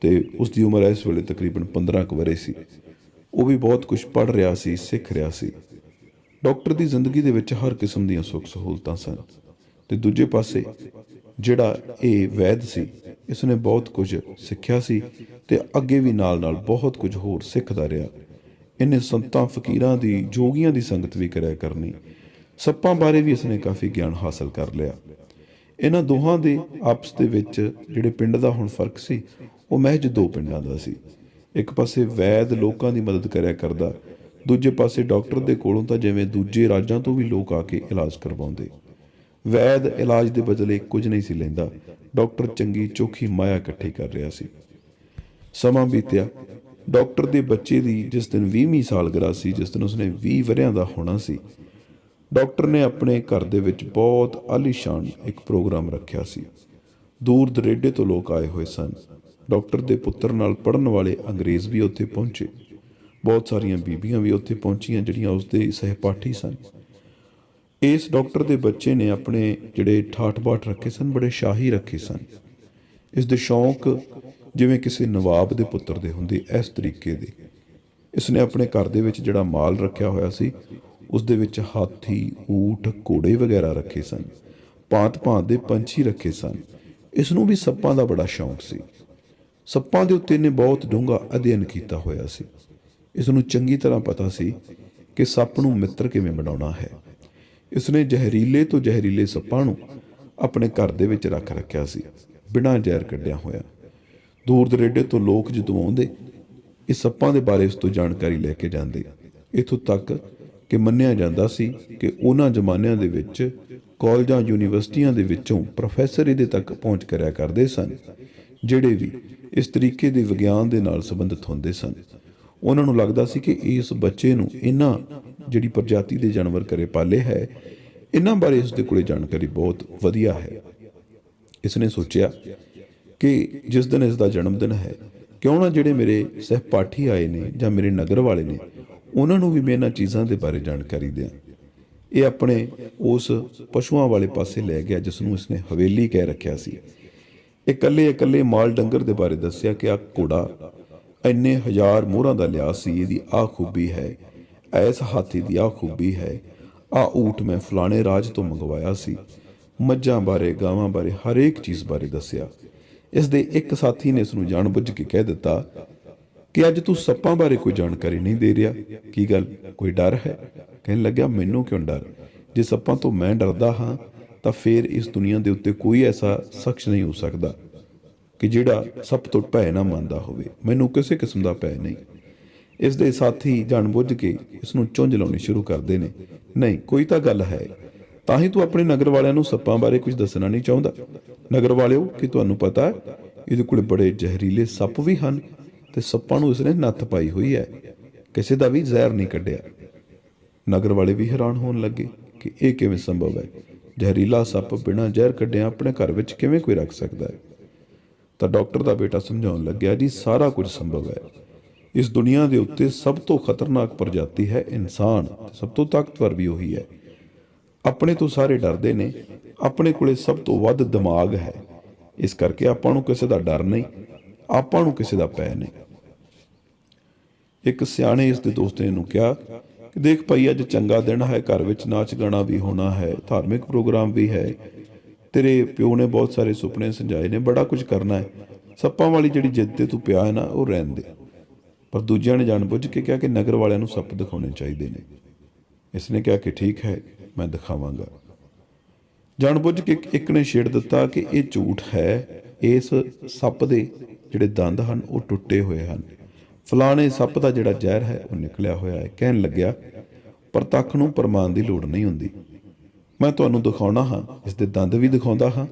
ਤੇ ਉਸ ਦੀ ਉਮਰ ਇਸ ਵੇਲੇ ਤਕਰੀਬਨ 15 ਕੁ ਵਰੇ ਸੀ। ਉਹ ਵੀ ਬਹੁਤ ਕੁਝ ਪੜ੍ਹ ਰਿਹਾ ਸੀ, ਸਿੱਖ ਰਿਹਾ ਸੀ। ਡਾਕਟਰ ਦੀ ਜ਼ਿੰਦਗੀ ਦੇ ਵਿੱਚ ਹਰ ਕਿਸਮ ਦੀਆਂ ਸੁੱਖ ਸਹੂਲਤਾਂ ਸਨ ਤੇ ਦੂਜੇ ਪਾਸੇ ਜਿਹੜਾ ਇਹ ਵੈਦ ਸੀ ਇਸ ਨੇ ਬਹੁਤ ਕੁਝ ਸਿੱਖਿਆ ਸੀ ਤੇ ਅੱਗੇ ਵੀ ਨਾਲ-ਨਾਲ ਬਹੁਤ ਕੁਝ ਹੋਰ ਸਿੱਖਦਾ ਰਿਹਾ। ਇਹਨੇ ਸੰਤਾਂ, ਫਕੀਰਾਂ ਦੀ, ਜੋਗੀਆਂ ਦੀ ਸੰਗਤ ਵੀ ਕਰਿਆ ਕਰਨੀ। ਸੱਪਾਂ ਬਾਰੇ ਵੀ ਇਸਨੇ ਕਾਫੀ ਗਿਆਨ ਹਾਸਲ ਕਰ ਲਿਆ। ਇਹਨਾਂ ਦੋਹਾਂ ਦੇ ਆਪਸ ਦੇ ਵਿੱਚ ਜਿਹੜੇ ਪਿੰਡ ਦਾ ਹੁਣ ਫ਼ਰਕ ਸੀ, ਉਹ ਮਹਿਜ ਦੋ ਪਿੰਡਾਂ ਦਾ ਸੀ। ਇੱਕ ਪਾਸੇ ਵੈਦ ਲੋਕਾਂ ਦੀ ਮਦਦ ਕਰਿਆ ਕਰਦਾ, ਦੂਜੇ ਪਾਸੇ ਡਾਕਟਰ ਦੇ ਕੋਲੋਂ ਤਾਂ ਜਿਵੇਂ ਦੂਜੇ ਰਾਜਾਂ ਤੋਂ ਵੀ ਲੋਕ ਆ ਕੇ ਇਲਾਜ ਕਰਵਾਉਂਦੇ। ਵੈਦ ਇਲਾਜ ਦੇ ਬਦਲੇ ਕੁਝ ਨਹੀਂ ਸੀ ਲੈਂਦਾ, ਡਾਕਟਰ ਚੰਗੀ ਚੋਖੀ ਮਾਇਆ ਇਕੱਠੀ ਕਰ ਰਿਹਾ ਸੀ। ਸਮਾਂ ਬੀਤਿਆ, ਡਾਕਟਰ ਦੇ ਬੱਚੇ ਦੀ ਜਿਸ ਦਿਨ 20ਵੀਂ ਸਾਲਗਿਰਾ ਸੀ, ਜਿਸ ਦਿਨ ਉਸਨੇ 20 ਵਰਿਆਂ ਦਾ ਹੋਣਾ ਸੀ ਡਾਕਟਰ ਨੇ ਆਪਣੇ ਘਰ ਦੇ ਵਿੱਚ ਬਹੁਤ ਆਲੀਸ਼ਾਨ ਇੱਕ ਪ੍ਰੋਗਰਾਮ ਰੱਖਿਆ ਸੀ। ਦੂਰ ਦਰੇਡੇ ਤੋਂ ਲੋਕ ਆਏ ਹੋਏ ਸਨ। ਡਾਕਟਰ ਦੇ ਪੁੱਤਰ ਨਾਲ ਪੜਨ ਵਾਲੇ ਅੰਗਰੇਜ਼ ਵੀ ਉੱਥੇ ਪਹੁੰਚੇ। ਬਹੁਤ ਸਾਰੀਆਂ ਬੀਬੀਆਂ ਵੀ ਉੱਥੇ ਪਹੁੰਚੀਆਂ ਜਿਹੜੀਆਂ ਉਸਦੇ ਸਹਿਪਾਠੀ ਸਨ। ਇਸ ਡਾਕਟਰ ਦੇ ਬੱਚੇ ਨੇ ਆਪਣੇ ਜਿਹੜੇ ਠਾਠ-ਬਾਠ ਰੱਖੇ ਸਨ, ਬੜੇ ਸ਼ਾਹੀ ਰੱਖੇ ਸਨ। ਇਸ ਦੇ ਸ਼ੌਂਕ ਜਿਵੇਂ ਕਿਸੇ ਨਵਾਬ ਦੇ ਪੁੱਤਰ ਦੇ ਹੁੰਦੇ, ਇਸ ਤਰੀਕੇ ਦੇ। ਇਸ ਨੇ ਆਪਣੇ ਘਰ ਦੇ ਵਿੱਚ ਜਿਹੜਾ ਮਾਲ ਰੱਖਿਆ ਹੋਇਆ ਸੀ ਉਸ ਦੇ ਵਿੱਚ ਹਾਥੀ, ਊਠ, ਘੋੜੇ ਵਗੈਰਾ ਰੱਖੇ ਸਨ। ਭਾਂਤ-ਭਾਂਤ ਦੇ ਪੰਛੀ ਰੱਖੇ ਸਨ। ਇਸ ਨੂੰ ਵੀ ਸੱਪਾਂ ਦਾ ਬੜਾ ਸ਼ੌਂਕ ਸੀ। ਸੱਪਾਂ ਦੇ ਉੱਤੇ ਨੇ ਬਹੁਤ ਡੂੰਘਾ ਅਧਿਐਨ ਕੀਤਾ ਹੋਇਆ ਸੀ। ਇਸ ਨੂੰ ਚੰਗੀ ਤਰ੍ਹਾਂ ਪਤਾ ਸੀ ਕਿ ਸੱਪ ਨੂੰ ਮਿੱਤਰ ਕਿਵੇਂ ਬਣਾਉਣਾ ਹੈ। ਇਸ ਨੇ ਜ਼ਹਿਰੀਲੇ ਤੋਂ ਜ਼ਹਿਰੀਲੇ ਸੱਪਾਂ ਨੂੰ ਆਪਣੇ ਘਰ ਦੇ ਵਿੱਚ ਰੱਖ ਰੱਖਿਆ ਸੀ, ਬਿਨਾਂ ਜ਼ਹਿਰ ਕੱਢਿਆ ਹੋਇਆ। ਦੂਰ ਦਰੇਡੇ ਤੋਂ ਲੋਕ ਜਦੋਂ ਆਉਂਦੇ, ਇਹ ਸੱਪਾਂ ਦੇ ਬਾਰੇ ਉਸ ਤੋਂ ਜਾਣਕਾਰੀ ਲੈ ਕੇ ਜਾਂਦੇ। ਇਥੋਂ ਤੱਕ ਕਿ ਮੰਨਿਆ ਜਾਂਦਾ ਸੀ ਕਿ ਉਹਨਾਂ ਜ਼ਮਾਨਿਆਂ ਦੇ ਵਿੱਚ ਕਾਲਜਾਂ, ਯੂਨੀਵਰਸਿਟੀਆਂ ਦੇ ਵਿੱਚੋਂ ਪ੍ਰੋਫੈਸਰ ਇਹਦੇ ਤੱਕ ਪਹੁੰਚ ਕਰਿਆ ਕਰਦੇ ਸਨ, ਜਿਹੜੇ ਵੀ ਇਸ ਤਰੀਕੇ ਦੇ ਵਿਗਿਆਨ ਦੇ ਨਾਲ ਸੰਬੰਧਿਤ ਹੁੰਦੇ ਸਨ। ਉਹਨਾਂ ਨੂੰ ਲੱਗਦਾ ਸੀ ਕਿ ਇਸ ਬੱਚੇ ਨੂੰ ਇਹਨਾਂ ਜਿਹੜੀ ਪ੍ਰਜਾਤੀ ਦੇ ਜਾਨਵਰ ਕਰੇ ਪਾਲੇ ਹੈ, ਇਹਨਾਂ ਬਾਰੇ ਇਸ ਦੇ ਕੋਲੇ ਜਾਣਕਾਰੀ ਬਹੁਤ ਵਧੀਆ ਹੈ। ਇਸ ਨੇ ਸੋਚਿਆ ਕਿ ਜਿਸ ਦਿਨ ਇਸ ਦਾ ਜਨਮ ਦਿਨ ਹੈ, ਕਿਉਂ ਨਾ ਜਿਹੜੇ ਮੇਰੇ ਸਹਿਪਾਠੀ ਆਏ ਨੇ ਜਾਂ ਮੇਰੇ ਨਗਰ ਵਾਲੇ ਨੇ ਉਹਨਾਂ ਨੂੰ ਵੀ ਮੈਂ ਇਹਨਾਂ ਚੀਜ਼ਾਂ ਦੇ ਬਾਰੇ ਜਾਣਕਾਰੀ ਦਿਆਂ। ਇਹ ਆਪਣੇ ਉਸ ਪਸ਼ੂਆਂ ਵਾਲੇ ਪਾਸੇ ਲੈ ਗਿਆ, ਜਿਸ ਨੂੰ ਇਸਨੇ ਹਵੇਲੀ ਕਹਿ ਰੱਖਿਆ ਸੀ। ਇਕੱਲੇ ਇਕੱਲੇ ਮਾਲ ਡੰਗਰ ਦੇ ਬਾਰੇ ਦੱਸਿਆ ਕਿ ਆ ਘੋੜਾ ਇੰਨੇ ਹਜ਼ਾਰ ਮੋਹਰਾਂ ਦਾ ਲਿਆ ਸੀ, ਇਹਦੀ ਆ ਖੂਬੀ ਹੈ, ਐਸ ਹਾਥੀ ਦੀ ਆ ਖੂਬੀ ਹੈ ਆ ਊਠ ਮੈਂ ਫਲਾਣੇ ਰਾਜ ਤੋਂ ਮੰਗਵਾਇਆ ਸੀ। ਮੱਝਾਂ ਬਾਰੇ, ਗਾਵਾਂ ਬਾਰੇ ਹਰੇਕ ਚੀਜ਼ ਬਾਰੇ ਦੱਸਿਆ। ਇਸ ਦੇ ਇੱਕ ਸਾਥੀ ਨੇ ਇਸ ਨੂੰ ਜਾਣਬੁੱਝ ਕੇ ਕਹਿ ਦਿੱਤਾ ਕਿ ਅੱਜ ਤੂੰ ਸੱਪਾਂ ਬਾਰੇ ਕੋਈ ਜਾਣਕਾਰੀ ਨਹੀਂ ਦੇ ਰਿਹਾ। ਕੀ ਗੱਲ? ਕੋਈ ਡਰ ਹੈ? ਕਹਿਣ ਲੱਗਿਆ, ਮੈਨੂੰ ਕਿਉਂ ਡਰ? ਜੇ ਸੱਪਾਂ ਤੋਂ ਮੈਂ ਡਰਦਾ ਹਾਂ, ਤਾਂ ਫੇਰ ਇਸ ਦੁਨੀਆ ਦੇ ਉੱਤੇ ਕੋਈ ਐਸਾ ਸ਼ਖਸ ਨਹੀਂ ਹੋ ਸਕਦਾ ਕਿ ਜਿਹੜਾ ਸੱਪ ਤੋਂ ਭੈ ਨਾ ਮੰਨਦਾ ਹੋਵੇ। ਮੈਨੂੰ ਕਿਸੇ ਕਿਸਮ ਦਾ ਭੈ ਨਹੀਂ। ਇਸ ਦੇ ਸਾਥੀ ਜਾਣਬੁੱਝ ਕੇ ਇਸ ਨੂੰ ਚੁੰਝ ਲਾਉਣੀ ਸ਼ੁਰੂ ਕਰਦੇ ਨੇ। ਨਹੀਂ, ਕੋਈ ਤਾਂ ਗੱਲ ਹੈ। ਤਾਂ ਹੀ ਤੂੰ ਆਪਣੇ ਨਗਰ ਵਾਲਿਆਂ ਨੂੰ ਸੱਪਾਂ ਬਾਰੇ ਕੁਝ ਦੱਸਣਾ ਨਹੀਂ ਚਾਹੁੰਦਾ। ਨਗਰ ਵਾਲਿਓ, ਕਿ ਤੁਹਾਨੂੰ ਪਤਾ? ਇਹਦੇ ਕੋਲ ਬੜੇ ਜ਼ਹਿਰੀਲੇ ਸੱਪ ਵੀ ਹਨ। ਤੇ ਸੱਪਾਂ ਨੂੰ ਇਸਨੇ ਨੱਥ ਪਾਈ ਹੋਈ ਹੈ। ਕਿਸੇ ਦਾ ਵੀ ਜ਼ਹਿਰ ਨਹੀਂ ਕੱਢਿਆ। ਨਗਰ ਵਾਲੇ ਵੀ ਹੈਰਾਨ ਹੋਣ ਲੱਗੇ ਕਿ ਇਹ ਕਿਵੇਂ ਸੰਭਵ ਹੈ? ਜ਼ਹਿਰੀਲਾ ਸੱਪ ਬਿਨਾਂ ਜ਼ਹਿਰ ਕੱਢਿਆ ਆਪਣੇ ਘਰ ਵਿੱਚ ਕਿਵੇਂ ਕੋਈ ਰੱਖ ਸਕਦਾ ਹੈ? ਤਾਂ ਡਾਕਟਰ ਦਾ ਬੇਟਾ ਸਮਝਾਉਣ ਲੱਗਿਆ, ਜੀ, ਸਾਰਾ ਕੁਝ ਸੰਭਵ ਹੈ। ਇਸ ਦੁਨੀਆ ਦੇ ਉੱਤੇ ਸਭ ਤੋਂ ਖਤਰਨਾਕ ਪ੍ਰਜਾਤੀ ਹੈ ਇਨਸਾਨ ਸਭ ਤੋਂ ਤਾਕਤਵਰ ਵੀ ਉਹੀ ਹੈ। ਆਪਣੇ ਤੋਂ ਸਾਰੇ ਡਰਦੇ ਨੇ। ਆਪਣੇ ਕੋਲੇ ਸਭ ਤੋਂ ਵੱਧ ਦਿਮਾਗ ਹੈ। ਇਸ ਕਰਕੇ ਆਪਾਂ ਨੂੰ ਕਿਸੇ ਦਾ ਡਰ ਨਹੀਂ, ਆਪਾਂ ਨੂੰ ਕਿਸੇ ਦਾ ਪੈ ਨਹੀਂ। ਇੱਕ ਸਿਆਣੇ ਇਸ ਦੇ ਦੋਸਤ ਨੂੰ ਕਿਹਾ ਕਿ ਦੇਖ ਭਾਈ, ਅੱਜ ਚੰਗਾ ਦਿਨ ਹੈ, ਘਰ ਵਿੱਚ ਨਾਚ ਗਾਣਾ ਵੀ ਹੋਣਾ ਹੈ, ਧਾਰਮਿਕ ਪ੍ਰੋਗਰਾਮ ਵੀ ਹੈ। ਤੇਰੇ ਪਿਓ ਨੇ ਬਹੁਤ ਸਾਰੇ ਸੁਪਨੇ ਸੰਜਾਏ ਨੇ, ਬੜਾ ਕੁਝ ਕਰਨਾ ਹੈ। ਸੱਪਾਂ ਵਾਲੀ ਜਿਹੜੀ ਜਿੱਦ ਤੇ ਤੂੰ ਪਿਆ ਹੈ ਨਾ, ਉਹ ਰਹਿਣ ਦੇ। ਪਰ ਦੂਜਿਆਂ ਨੇ ਜਾਣਬੁੱਝ ਕੇ ਕਿਹਾ ਕਿ ਨਗਰ ਵਾਲਿਆਂ ਨੂੰ ਸੱਪ ਦਿਖਾਉਣੇ ਚਾਹੀਦੇ ਨੇ। ਇਸ ਨੇ ਕਿਹਾ ਕਿ ਠੀਕ ਹੈ, ਮੈਂ ਦਿਖਾਵਾਂਗਾ। ਜਾਣਬੁੱਝ ਕੇ ਇੱਕ ਨੇ ਛੇੜ ਦਿੱਤਾ ਕਿ ਇਹ ਝੂਠ ਹੈ, ਇਸ ਸੱਪ ਦੇ ਜਿਹੜੇ ਦੰਦ ਹਨ, ਉਹ ਟੁੱਟੇ ਹੋਏ ਹਨ। ਫਲਾਣੇ ਸੱਪ ਦਾ ਜਿਹੜਾ ਜ਼ਹਿਰ ਹੈ, ਉਹ ਨਿਕਲਿਆ ਹੋਇਆ ਹੈ। ਕਹਿਣ ਲੱਗਿਆ ਪ੍ਰਤੱਖ ਨੂੰ ਪ੍ਰਮਾਣ ਦੀ ਲੋੜ ਨਹੀਂ ਹੁੰਦੀ। ਮੈਂ ਤੁਹਾਨੂੰ ਦਿਖਾਉਣਾ ਹਾਂ, ਇਸ ਦੇ ਦੰਦ ਵੀ ਦਿਖਾਉਂਦਾ ਹਾਂ,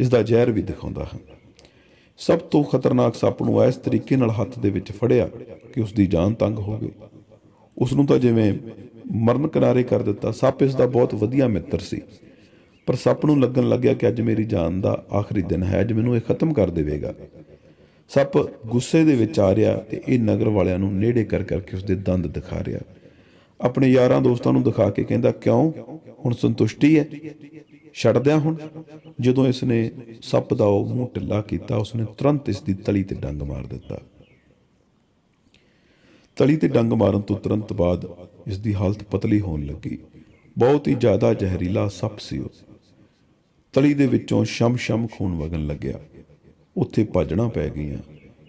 ਇਸ ਦਾ ਜ਼ਹਿਰ ਵੀ ਦਿਖਾਉਂਦਾ ਹਾਂ। ਸਭ ਤੋਂ ਖਤਰਨਾਕ ਸੱਪ ਨੂੰ ਇਸ ਤਰੀਕੇ ਨਾਲ ਹੱਥ ਦੇ ਵਿੱਚ ਫੜਿਆ ਕਿ ਉਸ ਦੀ ਜਾਨ ਤੰਗ ਹੋ ਗਈ। ਉਸ ਨੂੰ ਤਾਂ ਜਿਵੇਂ ਮਰਨ ਕਿਨਾਰੇ ਕਰ ਦਿੱਤਾ, ਸੱਪ ਇਸ ਦਾ ਬਹੁਤ ਵਧੀਆ ਮਿੱਤਰ ਸੀ। ਪਰ ਸੱਪ ਨੂੰ ਲੱਗਣ ਲੱਗਿਆ ਕਿ ਅੱਜ ਮੇਰੀ ਜਾਨ ਦਾ ਆਖਰੀ ਦਿਨ ਹੈ, ਅੱਜ ਮੈਨੂੰ ਇਹ ਖਤਮ ਕਰ ਦੇਵੇਗਾ। ਸੱਪ ਗੁੱਸੇ ਦੇ ਵਿੱਚ ਆ ਰਿਹਾ ਤੇ ਇਹ ਨਗਰ ਵਾਲਿਆਂ ਨੂੰ ਨੇੜੇ ਕਰ ਕਰਕੇ ਉਸਦੇ ਦੰਦ ਦਿਖਾ ਰਿਹਾ। ਆਪਣੇ ਯਾਰਾਂ ਦੋਸਤਾਂ ਨੂੰ ਦਿਖਾ ਕੇ ਕਹਿੰਦਾ, ਕਿਉਂ? ਹੁਣ ਸੰਤੁਸ਼ਟੀ ਹੈ? ਛੱਡਦਿਆਂ ਹੁਣ? ਜਦੋਂ ਇਸ ਨੇ ਸੱਪ ਦਾ ਉਹ ਮੂੰਹ ਢਿੱਲਾ ਕੀਤਾ, ਉਸਨੇ ਤੁਰੰਤ ਇਸ ਦੀ ਤਲੀ ਤੇ ਡੰਗ ਮਾਰ ਦਿੱਤਾ। ਤਲੀ ਤੇ ਡੰਗ ਮਾਰਨ ਤੋਂ ਤੁਰੰਤ ਬਾਅਦ ਇਸ ਦੀ ਹਾਲਤ ਪਤਲੀ ਹੋਣ ਲੱਗੀ। ਬਹੁਤ ਹੀ ਜ਼ਿਆਦਾ ਜ਼ਹਿਰੀਲਾ ਸੱਪ ਸੀ ਉਹ। ਤਲੀ ਦੇ ਵਿੱਚੋਂ ਸ਼ਮ-ਸ਼ਮ ਖੂਨ ਵਗਣ ਲੱਗਿਆ। ਉੱਥੇ ਭੱਜਣਾ ਪੈ ਗਈਆਂ।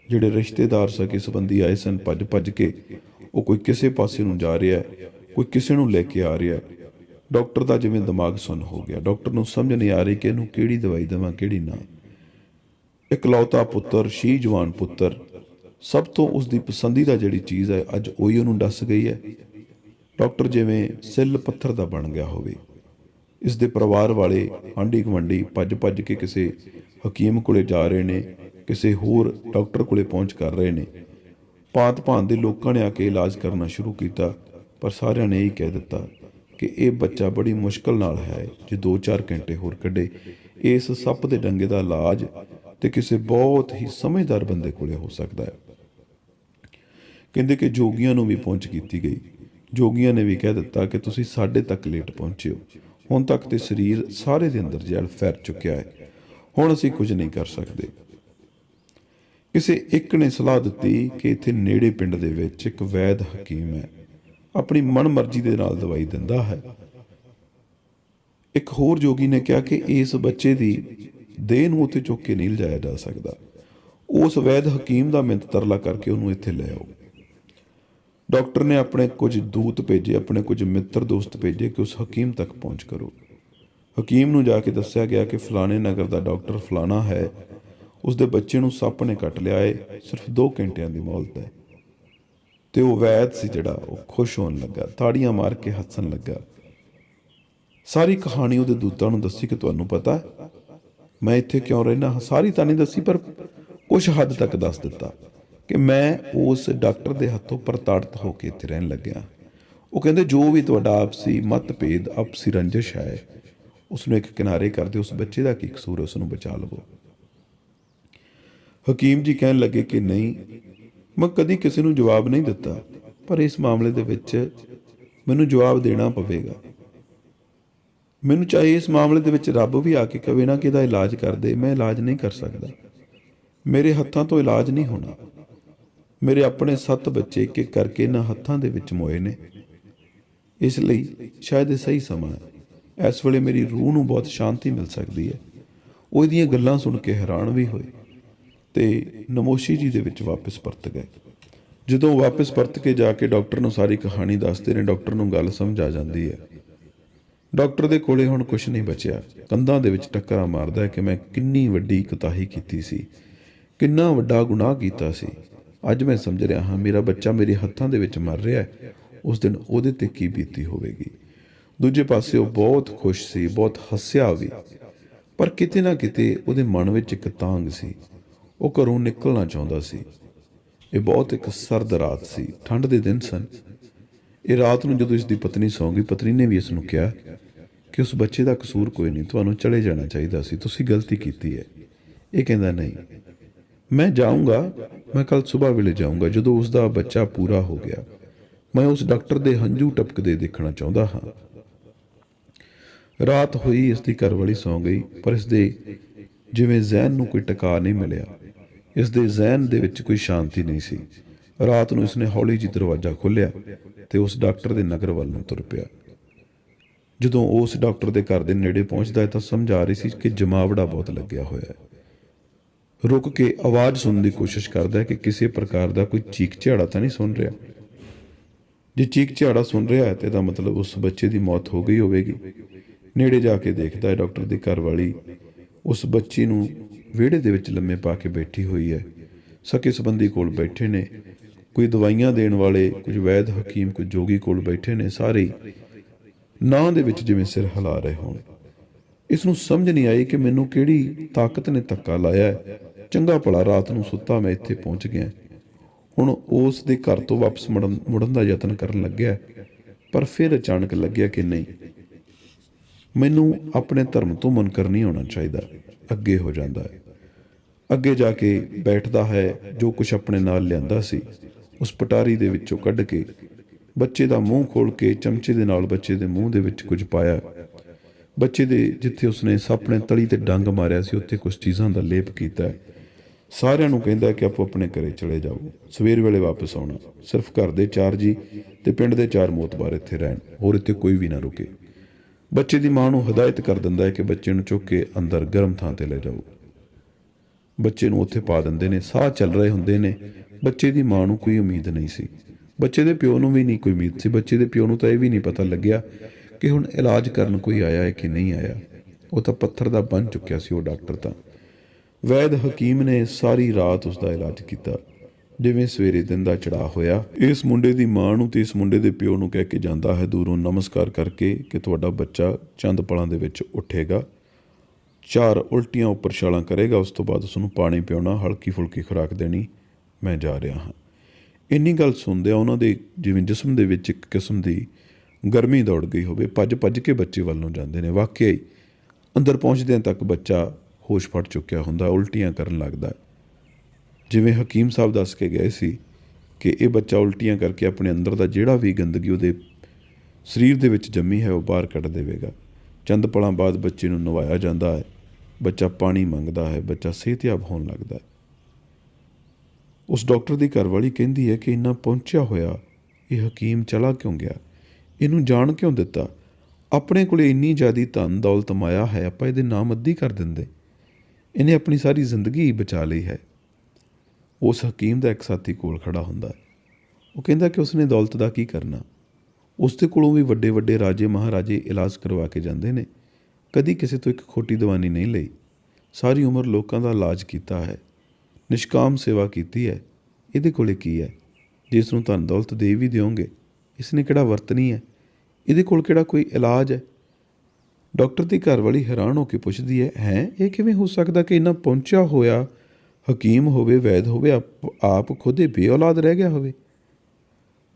ਜਿਹੜੇ ਰਿਸ਼ਤੇਦਾਰ ਸਕੇ ਸੰਬੰਧੀ ਆਏ ਸਨ ਭੱਜ-ਭੱਜ ਕੇ ਉਹ ਕੋਈ ਕਿਸੇ ਪਾਸੇ ਨੂੰ ਜਾ ਰਿਹਾ ਹੈ ਕੋਈ ਕਿਸੇ ਨੂੰ ਲੈ ਕੇ ਆ ਰਿਹਾ। ਹੈ ਡਾਕਟਰ ਦਾ ਜਿਵੇਂ ਦਿਮਾਗ ਸੁੰਨ ਹੋ ਗਿਆ। ਡਾਕਟਰ ਨੂੰ ਸਮਝ ਨਹੀਂ ਆ ਰਹੀ ਕਿ ਇਹਨੂੰ ਕਿਹੜੀ ਦਵਾਈ ਦੇਵਾਂ, ਕਿਹੜੀ ਨਾ। ਇਕਲੌਤਾ ਪੁੱਤਰ ਸ਼ੀ ਜਵਾਨ ਪੁੱਤਰ, ਸਭ ਤੋਂ ਉਸ ਦੀ ਪਸੰਦੀਦਾ ਜਿਹੜੀ ਚੀਜ਼ ਹੈ, ਅੱਜ ਉਹੀ ਉਹਨੂੰ ਦੱਸ ਗਈ ਹੈ। ਡਾਕਟਰ ਜਿਵੇਂ ਸਿੱਲ ਪੱਥਰ ਦਾ ਬਣ ਗਿਆ ਹੋਵੇ। ਇਸ ਦੇ ਪਰਿਵਾਰ ਵਾਲੇ ਆਂਢੀ ਗੁਆਂਢੀ ਭੱਜ ਭੱਜ ਕੇ ਕਿਸੇ ਹਕੀਮ ਕੋਲੇ ਜਾ ਰਹੇ ਨੇ, ਕਿਸੇ ਹੋਰ ਡਾਕਟਰ ਕੋਲੇ ਪਹੁੰਚ ਕਰ ਰਹੇ ਨੇ। ਭਾਂਤ ਭਾਂਤ ਦੇ ਲੋਕਾਂ ਨੇ ਆ ਕੇ ਇਲਾਜ ਕਰਨਾ ਸ਼ੁਰੂ ਕੀਤਾ, ਪਰ ਸਾਰਿਆਂ ਨੇ ਇਹ ਕਹਿ ਦਿੱਤਾ ਕਿ ਇਹ ਬੱਚਾ ਬੜੀ ਮੁਸ਼ਕਲ ਨਾਲ ਹੈ, ਜੇ 2-4 ਘੰਟੇ ਹੋਰ ਕੱਢੇ। ਇਸ ਸੱਪ ਦੇ ਡੰਗੇ ਦਾ ਇਲਾਜ ਤੇ ਕਿਸੇ ਬਹੁਤ ਹੀ ਸਮਝਦਾਰ ਬੰਦੇ ਕੋਲੇ ਹੋ ਸਕਦਾ ਹੈ। ਕਹਿੰਦੇ ਕਿ ਜੋਗੀਆਂ ਨੂੰ ਵੀ ਪਹੁੰਚ ਕੀਤੀ ਗਈ। ਜੋਗੀਆਂ ਨੇ ਵੀ ਕਹਿ ਦਿੱਤਾ ਕਿ ਤੁਸੀਂ ਸਾਡੇ ਤੱਕ ਲੇਟ ਪਹੁੰਚੇ ਹੋ। ਹੁਣ ਤੱਕ ਤੇ ਸਰੀਰ ਸਾਰੇ ਦੇ ਅੰਦਰ ਜਲ ਫੈਰ ਚੁੱਕਿਆ ਹੈ। ਹੁਣ ਅਸੀਂ ਕੁਝ ਨਹੀਂ ਕਰ ਸਕਦੇ। ਕਿਸੇ ਇੱਕ ਨੇ ਸਲਾਹ ਦਿੱਤੀ ਕਿ ਇੱਥੇ ਨੇੜੇ ਪਿੰਡ ਦੇ ਵਿੱਚ ਇੱਕ ਵੈਦ ਹਕੀਮ ਹੈ। ਆਪਣੀ ਮਨਮਰਜ਼ੀ ਦੇ ਨਾਲ ਦਵਾਈ ਦਿੰਦਾ ਹੈ। ਇੱਕ ਹੋਰ ਜੋਗੀ ਨੇ ਕਿਹਾ ਕਿ ਇਸ ਬੱਚੇ ਦੀ ਦੇਹ ਨੂੰ ਉੱਥੇ ਚੁੱਕ ਕੇ ਨਹੀਂ ਲਿਜਾਇਆ ਜਾ ਸਕਦਾ। ਉਸ ਵੈਦ ਹਕੀਮ ਦਾ ਮਿੰਤ ਤਰਲਾ ਕਰਕੇ ਉਹਨੂੰ ਇੱਥੇ ਲੈ ਆਓ। ਡਾਕਟਰ ਨੇ ਆਪਣੇ ਕੁਝ ਦੂਤ ਭੇਜੇ, ਆਪਣੇ ਕੁਝ ਮਿੱਤਰ ਦੋਸਤ ਭੇਜੇ ਕਿ ਉਸ ਹਕੀਮ ਤੱਕ ਪਹੁੰਚ ਕਰੋ। ਹਕੀਮ ਨੂੰ ਜਾ ਕੇ ਦੱਸਿਆ ਗਿਆ ਕਿ ਫਲਾਣੇ ਨਗਰ ਦਾ ਡਾਕਟਰ ਫਲਾਣਾ ਹੈ। ਉਸ ਦੇ ਬੱਚੇ ਨੂੰ ਸੱਪ ਨੇ ਕੱਟ ਲਿਆ ਏ। ਸਿਰਫ 2 ਘੰਟਿਆਂ ਦੀ ਮੌਲਤ ਹੈ। ਤੇ ਉਹ ਵੈਦ ਸੀ ਜਿਹੜਾ ਉਹ ਖੁਸ਼ ਹੋਣ ਲੱਗਾ, ਤਾੜੀਆਂ ਮਾਰ ਕੇ ਹੱਸਣ ਲੱਗਾ। ਸਾਰੀ ਕਹਾਣੀ ਉਹਦੇ ਦੂਤਾਂ ਨੂੰ ਦੱਸੀ ਕਿ ਤੁਹਾਨੂੰ ਪਤਾ, ਮੈਂ ਇੱਥੇ ਕਿਉਂ ਰਹਿਣਾ ਹਾਂ? ਸਾਰੀ ਤਾਂ ਨਹੀਂ ਦੱਸੀ, ਪਰ ਕੁਝ ਹੱਦ ਤੱਕ ਦੱਸ ਦਿੱਤਾ ਕਿ ਮੈਂ ਉਸ ਡਾਕਟਰ ਦੇ ਹੱਥੋਂ ਪ੍ਰਤਾੜਿਤ ਹੋ ਕੇ ਇੱਥੇ ਰਹਿਣ ਲੱਗਿਆ। ਉਹ ਕਹਿੰਦੇ, ਜੋ ਵੀ ਤੁਹਾਡਾ ਆਪਸੀ ਮਤਭੇਦ, ਆਪਸੀ ਰੰਜਿਸ਼ ਹੈ ਉਸ ਨੂੰ ਇੱਕ ਕਿਨਾਰੇ ਕਰ ਦਿਓ, ਉਸ ਬੱਚੇ ਦਾ ਕੀ ਕਸੂਰ ਹੈ ਉਸ ਨੂੰ ਬਚਾ ਲਵੋ। ਹਕੀਮ ਜੀ ਕਹਿਣ ਲੱਗੇ ਕਿ ਨਹੀਂ, ਮੈਂ ਕਦੀ ਕਿਸੇ ਨੂੰ ਜਵਾਬ ਨਹੀਂ ਦਿੱਤਾ, ਪਰ ਇਸ ਮਾਮਲੇ ਦੇ ਵਿੱਚ ਮੈਨੂੰ ਜਵਾਬ ਦੇਣਾ ਪਵੇਗਾ। ਮੈਨੂੰ ਚਾਹੇ ਇਸ ਮਾਮਲੇ ਦੇ ਵਿੱਚ ਰੱਬ ਵੀ ਆ ਕੇ ਕਵੇ ਨਾ ਕਿ ਇਹਦਾ ਇਲਾਜ ਕਰ ਦੇ, ਮੈਂ ਇਲਾਜ ਨਹੀਂ ਕਰ ਸਕਦਾ। ਮੇਰੇ ਹੱਥਾਂ ਤੋਂ ਇਲਾਜ ਨਹੀਂ ਹੋਣਾ। ਮੇਰੇ ਆਪਣੇ ਸੱਤ ਬੱਚੇ ਇੱਕ ਇੱਕ ਕਰਕੇ ਇਹਨਾਂ ਹੱਥਾਂ ਦੇ ਵਿੱਚ ਮੋਏ ਨੇ। ਇਸ ਲਈ ਸ਼ਾਇਦ ਇਹ ਸਹੀ ਸਮਾਂ ਹੈ। ਇਸ ਵੇਲੇ ਮੇਰੀ ਰੂਹ ਨੂੰ ਬਹੁਤ ਸ਼ਾਂਤੀ ਮਿਲ ਸਕਦੀ ਹੈ। ਉਹ ਇਹਦੀਆਂ ਗੱਲਾਂ ਸੁਣ ਕੇ ਹੈਰਾਨ ਵੀ ਹੋਏ ਤੇ ਨਮੋਸ਼ੀ ਜੀ ਦੇ ਵਿੱਚ ਵਾਪਸ ਪਰਤ ਗਏ। ਜਦੋਂ ਉਹ ਵਾਪਸ ਪਰਤ ਕੇ ਜਾ ਕੇ ਡਾਕਟਰ ਨੂੰ ਸਾਰੀ ਕਹਾਣੀ ਦੱਸਦੇ ਨੇ, ਡਾਕਟਰ ਨੂੰ ਗੱਲ ਸਮਝ ਆ ਜਾਂਦੀ ਹੈ। ਡਾਕਟਰ ਦੇ ਕੋਲੇ ਹੁਣ ਕੁਝ ਨਹੀਂ ਬਚਿਆ। ਕੰਧਾਂ ਦੇ ਵਿੱਚ ਟੱਕਰਾਂ ਮਾਰਦਾ ਹੈ ਕਿ ਮੈਂ ਕਿੰਨੀ ਵੱਡੀ ਕੁਤਾਹੀ ਕੀਤੀ ਸੀ। ਕਿੰਨਾ ਵੱਡਾ ਗੁਨਾਹ ਕੀਤਾ ਸੀ। ਅੱਜ ਮੈਂ ਸਮਝ ਰਿਹਾ ਹਾਂ, ਮੇਰਾ ਬੱਚਾ ਮੇਰੇ ਹੱਥਾਂ ਦੇ ਵਿੱਚ ਮਰ ਰਿਹਾ ਹੈ। ਉਸ ਦਿਨ ਉਹਦੇ ਤੇ ਕੀ ਬੀਤੀ ਹੋਵੇਗੀ? ਦੂਜੇ ਪਾਸੇ ਉਹ ਬਹੁਤ ਖੁਸ਼ ਸੀ, ਬਹੁਤ ਹੱਸਿਆ ਵੀ। ਪਰ ਕਿਤੇ ਨਾ ਕਿਤੇ ਉਹਦੇ ਮਨ ਵਿੱਚ ਇੱਕ ਤਾਂਗ ਸੀ। ਉਹ ਘਰੋਂ ਨਿਕਲਣਾ ਚਾਹੁੰਦਾ ਸੀ। ਇਹ ਬਹੁਤ ਇੱਕ ਸਰਦ ਰਾਤ ਸੀ। ਠੰਡ ਦੇ ਦਿਨ ਸਨ। ਇਹ ਰਾਤ ਨੂੰ ਜਦੋਂ ਇਸ ਦੀ ਪਤਨੀ ਸੌਂ ਗਈ ਪਤਨੀ ਨੇ ਵੀ ਇਸ ਨੂੰ ਕਿਹਾ ਕਿ ਉਸ ਬੱਚੇ ਦਾ ਕਸੂਰ ਕੋਈ ਨਹੀਂ, ਤੁਹਾਨੂੰ ਚਲੇ ਜਾਣਾ ਚਾਹੀਦਾ ਸੀ। ਤੁਸੀਂ ਗਲਤੀ ਕੀਤੀ ਹੈ। ਇਹ ਕਹਿੰਦਾ, ਨਹੀਂ। ਮੈਂ ਜਾਊਂਗਾ, ਮੈਂ ਕੱਲ ਸਵੇਰ ਵੇਲੇ ਜਾਊਂਗਾ। ਜਦੋਂ ਉਸ ਦਾ ਬੱਚਾ ਪੂਰਾ ਹੋ ਗਿਆ, ਮੈਂ ਉਸ ਡਾਕਟਰ ਦੇ ਹੰਝੂ ਟਪਕਦੇ ਦੇਖਣਾ ਚਾਹੁੰਦਾ ਹਾਂ। ਰਾਤ ਹੋਈ ਇਸ ਦੀ ਘਰਵਾਲੀ ਸੌਂ ਗਈ, ਪਰ ਇਸ ਦੇ ਜਿਵੇਂ ਜ਼ਹਿਨ ਨੂੰ ਕੋਈ ਟਿਕਾ ਨਹੀਂ ਮਿਲਿਆ। ਇਸ ਦੇ ਜ਼ਹਿਨ ਦੇ ਵਿੱਚ ਕੋਈ ਸ਼ਾਂਤੀ ਨਹੀਂ ਸੀ। ਰਾਤ ਨੂੰ ਇਸਨੇ ਹੌਲੀ ਜਿਹੀ ਦਰਵਾਜ਼ਾ ਖੋਲ੍ਹਿਆ ਤੇ ਉਸ ਡਾਕਟਰ ਦੇ ਨਗਰ ਵੱਲ ਨੂੰ ਤੁਰ ਪਿਆ। ਜਦੋਂ ਉਸ ਡਾਕਟਰ ਦੇ ਘਰ ਦੇ ਨੇੜੇ ਪਹੁੰਚਦਾ ਹੈ ਤਾਂ ਸਮਝ ਆ ਰਹੀ ਸੀ ਕਿ ਜਮਾਵੜਾ ਬਹੁਤ ਲੱਗਿਆ ਹੋਇਆ ਹੈ। ਰੁਕ ਕੇ ਆਵਾਜ਼ ਸੁਣਨ ਦੀ ਕੋਸ਼ਿਸ਼ ਕਰਦਾ ਹੈ ਕਿ ਕਿਸੇ ਪ੍ਰਕਾਰ ਦਾ ਕੋਈ ਚੀਕ ਝਾੜਾ ਤਾਂ ਨਹੀਂ ਸੁਣ ਰਿਹਾ। ਜੇ ਚੀਕ ਝਾੜਾ ਸੁਣ ਰਿਹਾ ਹੈ ਤੇ ਇਹਦਾ ਮਤਲਬ ਉਸ ਬੱਚੇ ਦੀ ਮੌਤ ਹੋ ਗਈ ਹੋਵੇਗੀ। ਨੇੜੇ ਜਾ ਕੇ ਦੇਖਦਾ ਹੈ ਡਾਕਟਰ ਦੀ ਘਰ ਵਾਲੀ। ਉਸ ਬੱਚੀ ਨੂੰ ਵਿਹੜੇ ਦੇ ਵਿੱਚ ਲੰਮੇ ਪਾ ਕੇ ਬੈਠੀ ਹੋਈ ਹੈ। ਸਕੇ ਸੰਬੰਧੀ ਕੋਲ ਬੈਠੇ ਨੇ। ਕੋਈ ਦਵਾਈਆਂ ਦੇਣ ਵਾਲੇ, ਕੁਝ ਵੈਦ ਹਕੀਮ, ਕੁਝ ਜੋਗੀ ਕੋਲ ਬੈਠੇ ਨੇ ਸਾਰੇ। ਨਾਂ ਦੇ ਵਿੱਚ ਜਿਵੇਂ ਸਿਰ ਹਿਲਾ ਰਹੇ ਹੋਣ। ਇਸ ਨੂੰ ਸਮਝ ਨਹੀਂ ਆਈ ਕਿ ਮੈਨੂੰ ਕਿਹੜੀ ਤਾਕਤ ਨੇ ਧੱਕਾ ਲਾਇਆ ਚੰਗਾ ਭਲਾ ਰਾਤ ਨੂੰ ਸੁੱਤਾ ਮੈਂ ਇੱਥੇ ਪਹੁੰਚ ਗਿਆ। ਹੁਣ ਉਸ ਦੇ ਘਰ ਤੋਂ ਵਾਪਸ ਮੁੜਨ ਮੁੜਨ ਦਾ ਯਤਨ ਕਰਨ ਲੱਗਿਆ। ਪਰ ਫਿਰ ਅਚਾਨਕ ਲੱਗਿਆ ਕਿ ਨਹੀਂ। ਮੈਨੂੰ ਆਪਣੇ ਧਰਮ ਤੋਂ ਮੁਨਕਰ ਨਹੀਂ ਹੋਣਾ ਚਾਹੀਦਾ। ਅੱਗੇ ਹੋ ਜਾਂਦਾ ਹੈ। ਅੱਗੇ ਜਾ ਕੇ ਬੈਠਦਾ ਹੈ, ਜੋ ਕੁਝ ਆਪਣੇ ਨਾਲ ਲਿਆਂਦਾ ਸੀ, ਉਸ ਪਟਾਰੀ ਦੇ ਵਿੱਚੋਂ ਕੱਢ ਕੇ, ਬੱਚੇ ਦਾ ਮੂੰਹ ਖੋਲ ਕੇ ਚਮਚੇ ਦੇ ਨਾਲ ਬੱਚੇ ਦੇ ਮੂੰਹ ਦੇ ਵਿੱਚ ਕੁਝ ਪਾਇਆ। ਬੱਚੇ ਦੇ ਜਿੱਥੇ ਉਸਨੇ ਸਾਪਣੇ ਤਲੀ ਤੇ ਡੰਗ ਮਾਰਿਆ ਸੀ, ਉੱਥੇ ਕੁਝ ਚੀਜ਼ਾਂ ਦਾ ਲੇਪ ਕੀਤਾ ਸਾਰਿਆਂ ਨੂੰ ਕਹਿੰਦਾ ਕਿ ਆਪੋ ਆਪਣੇ ਘਰੇ ਚਲੇ ਜਾਓ। ਸਵੇਰ ਵੇਲੇ ਵਾਪਸ ਆਉਣਾ। ਸਿਰਫ ਘਰ ਦੇ ਚਾਰ ਜੀ ਤੇ ਪਿੰਡ ਦੇ ਚਾਰ ਮੋਤਬਾਰ ਇੱਥੇ ਰਹਿਣ। ਹੋਰ ਇੱਥੇ ਕੋਈ ਵੀ ਨਾ ਰੁਕੇ। ਬੱਚੇ ਦੀ ਮਾਂ ਨੂੰ ਹਦਾਇਤ ਕਰ ਦਿੰਦਾ ਹੈ ਕਿ ਬੱਚੇ ਨੂੰ ਚੁੱਕ ਕੇ ਅੰਦਰ ਗਰਮ ਥਾਂ ਤੇ ਲੈ ਜਾਓ। ਬੱਚੇ ਨੂੰ ਉੱਥੇ ਪਾ ਦਿੰਦੇ ਨੇ, ਸਾਹ ਚੱਲ ਰਹੇ ਹੁੰਦੇ ਨੇ। ਬੱਚੇ ਦੀ ਮਾਂ ਨੂੰ ਕੋਈ ਉਮੀਦ ਨਹੀਂ ਸੀ। ਬੱਚੇ ਦੇ ਪਿਓ ਨੂੰ ਵੀ ਨਹੀਂ ਕੋਈ ਉਮੀਦ ਸੀ। ਬੱਚੇ ਦੇ ਪਿਓ ਨੂੰ ਤਾਂ ਇਹ ਵੀ ਨਹੀਂ ਪਤਾ ਲੱਗਿਆ ਕਿ ਹੁਣ ਇਲਾਜ ਕਰਨ ਕੋਈ ਆਇਆ ਹੈ ਕਿ ਨਹੀਂ ਆਇਆ। ਉਹ ਤਾਂ ਪੱਥਰ ਦਾ ਬਣ ਚੁੱਕਿਆ ਸੀ, ਉਹ ਡਾਕਟਰ ਤਾਂ। ਵੈਦ ਹਕੀਮ ਨੇ ਸਾਰੀ ਰਾਤ ਉਸ ਦਾ ਇਲਾਜ ਕੀਤਾ। ਜਿਵੇਂ ਸਵੇਰੇ ਦਿਨ ਦਾ ਚੜਾ ਹੋਇਆ, ਇਸ ਮੁੰਡੇ ਦੀ ਮਾਂ ਨੂੰ ਤੇ ਇਸ ਮੁੰਡੇ ਦੇ ਪਿਓ ਨੂੰ ਕਹਿ ਕੇ ਜਾਂਦਾ ਹੈ, ਦੂਰੋਂ ਨਮਸਕਾਰ ਕਰਕੇ ਕਿ ਤੁਹਾਡਾ ਬੱਚਾ ਚੰਦ ਪਲਾਂ ਦੇ ਵਿੱਚ ਉੱਠੇਗਾ, ਚਾਰ ਉਲਟੀਆਂ ਉੱਪਰ ਛਾਲਾਂ ਕਰੇਗਾ, ਉਸ ਤੋਂ ਬਾਅਦ ਉਸ ਨੂੰ ਪਾਣੀ ਪਿਉਣਾ, ਹਲਕੀ ਫੁਲਕੀ ਖੁਰਾਕ ਦੇਣੀ, ਮੈਂ ਜਾ ਰਿਹਾ ਹਾਂ। ਇੰਨੀ ਗੱਲ ਸੁਣਦਿਆਂ ਉਹਨਾਂ ਦੇ ਜਿਵੇਂ ਜਿਸਮ ਦੇ ਵਿੱਚ ਇੱਕ ਕਿਸਮ ਦੀ ਗਰਮੀ ਦੌੜ ਗਈ ਹੋਵੇ ਭੱਜ ਭੱਜ ਕੇ ਬੱਚੇ ਵੱਲ ਨੂੰ ਜਾਂਦੇ ਨੇ। ਵਾਕਿਆ ਹੀ ਅੰਦਰ ਪਹੁੰਚਦਿਆਂ ਤੱਕ ਬੱਚਾ ਹੋਸ਼ ਫੜ ਚੁੱਕਿਆ ਹੁੰਦਾ, ਉਲਟੀਆਂ ਕਰਨ ਲੱਗਦਾ ਜਿਵੇਂ ਹਕੀਮ ਸਾਹਿਬ ਦੱਸ ਕੇ ਗਏ ਸੀ ਕਿ ਇਹ ਬੱਚਾ ਉਲਟੀਆਂ ਕਰਕੇ ਆਪਣੇ ਅੰਦਰ ਦਾ ਜਿਹੜਾ ਵੀ ਗੰਦਗੀ ਉਹਦੇ ਸਰੀਰ ਦੇ ਵਿੱਚ ਜੰਮੀ ਹੈ, ਉਹ ਬਾਹਰ ਕੱਢ ਦੇਵੇਗਾ। ਚੰਦ ਪਲਾਂ ਬਾਅਦ ਬੱਚੇ ਨੂੰ ਨਵਾਇਆ ਜਾਂਦਾ ਹੈ। ਬੱਚਾ ਪਾਣੀ ਮੰਗਦਾ ਹੈ, ਬੱਚਾ ਸਿਹਤਯਾਬ ਹੋਣ ਲੱਗਦਾ ਹੈ। ਉਸ ਡਾਕਟਰ ਦੀ ਘਰਵਾਲੀ ਕਹਿੰਦੀ ਹੈ ਕਿ ਇੰਨਾ ਪਹੁੰਚਿਆ ਹੋਇਆ, ਇਹ ਹਕੀਮ ਚਲਾ ਕਿਉਂ ਗਿਆ? ਇਹਨੂੰ ਜਾਣ ਕਿਉਂ ਦਿੱਤਾ? ਆਪਣੇ ਕੋਲੇ ਇੰਨੀ ਜ਼ਿਆਦੀ ਧਨ ਦੌਲਤ ਮਾਇਆ ਹੈ, ਆਪਾਂ ਇਹਦੇ ਨਾਮ ਅੱਧੀ ਕਰ ਦਿੰਦੇ। ਇਹਨੇ ਆਪਣੀ ਸਾਰੀ ਜ਼ਿੰਦਗੀ ਬਚਾ ਲਈ ਹੈ। ਉਸ ਹਕੀਮ ਦਾ ਇੱਕ ਸਾਥੀ ਕੋਲ ਖੜਾ ਹੁੰਦਾ ਉਹ ਕਹਿੰਦਾ ਕਿ ਉਸਨੇ ਦੌਲਤ ਦਾ ਕੀ ਕਰਨਾ? ਉਸ ਦੇ ਕੋਲੋਂ ਵੀ ਵੱਡੇ ਵੱਡੇ ਰਾਜੇ ਮਹਾਰਾਜੇ ਇਲਾਜ ਕਰਵਾ ਕੇ ਜਾਂਦੇ ਨੇ। ਕਦੀ ਕਿਸੇ ਤੋਂ ਇੱਕ ਖੋਟੀ ਦਵਾਨੀ ਨਹੀਂ ਲਈ। ਸਾਰੀ ਉਮਰ ਲੋਕਾਂ ਦਾ ਇਲਾਜ ਕੀਤਾ ਹੈ। ਨਿਸ਼ਕਾਮ ਸੇਵਾ ਕੀਤੀ ਹੈ। ਇਹਦੇ ਕੋਲੇ ਕੀ ਹੈ? ਜਿਸ ਨੂੰ ਧਨ ਦੌਲਤ ਦੇ ਵੀ ਦਿਓਗੇ। ਇਸ ਨੇ ਕਿਹੜਾ ਵਰਤਣੀ ਹੈ? ਇਹਦੇ ਕੋਲ ਕਿਹੜਾ ਕੋਈ ਇਲਾਜ ਹੈ? ਡਾਕਟਰ ਦੀ ਘਰਵਾਲੀ ਹੈਰਾਨ ਹੋ ਕੇ ਪੁੱਛਦੀ ਹੈ ਹੈ? ਇਹ ਕਿਵੇਂ ਹੋ ਸਕਦਾ ਕਿ ਇੰਨਾ ਪਹੁੰਚਿਆ ਹੋਇਆ ਹਕੀਮ ਹੋਵੇ, ਵੈਦ ਹੋਵੇ, ਆਪ ਆਪ ਖੁਦੇ ਬੇਔਲਾਦ ਰਹਿ ਗਿਆ ਹੋਵੇ।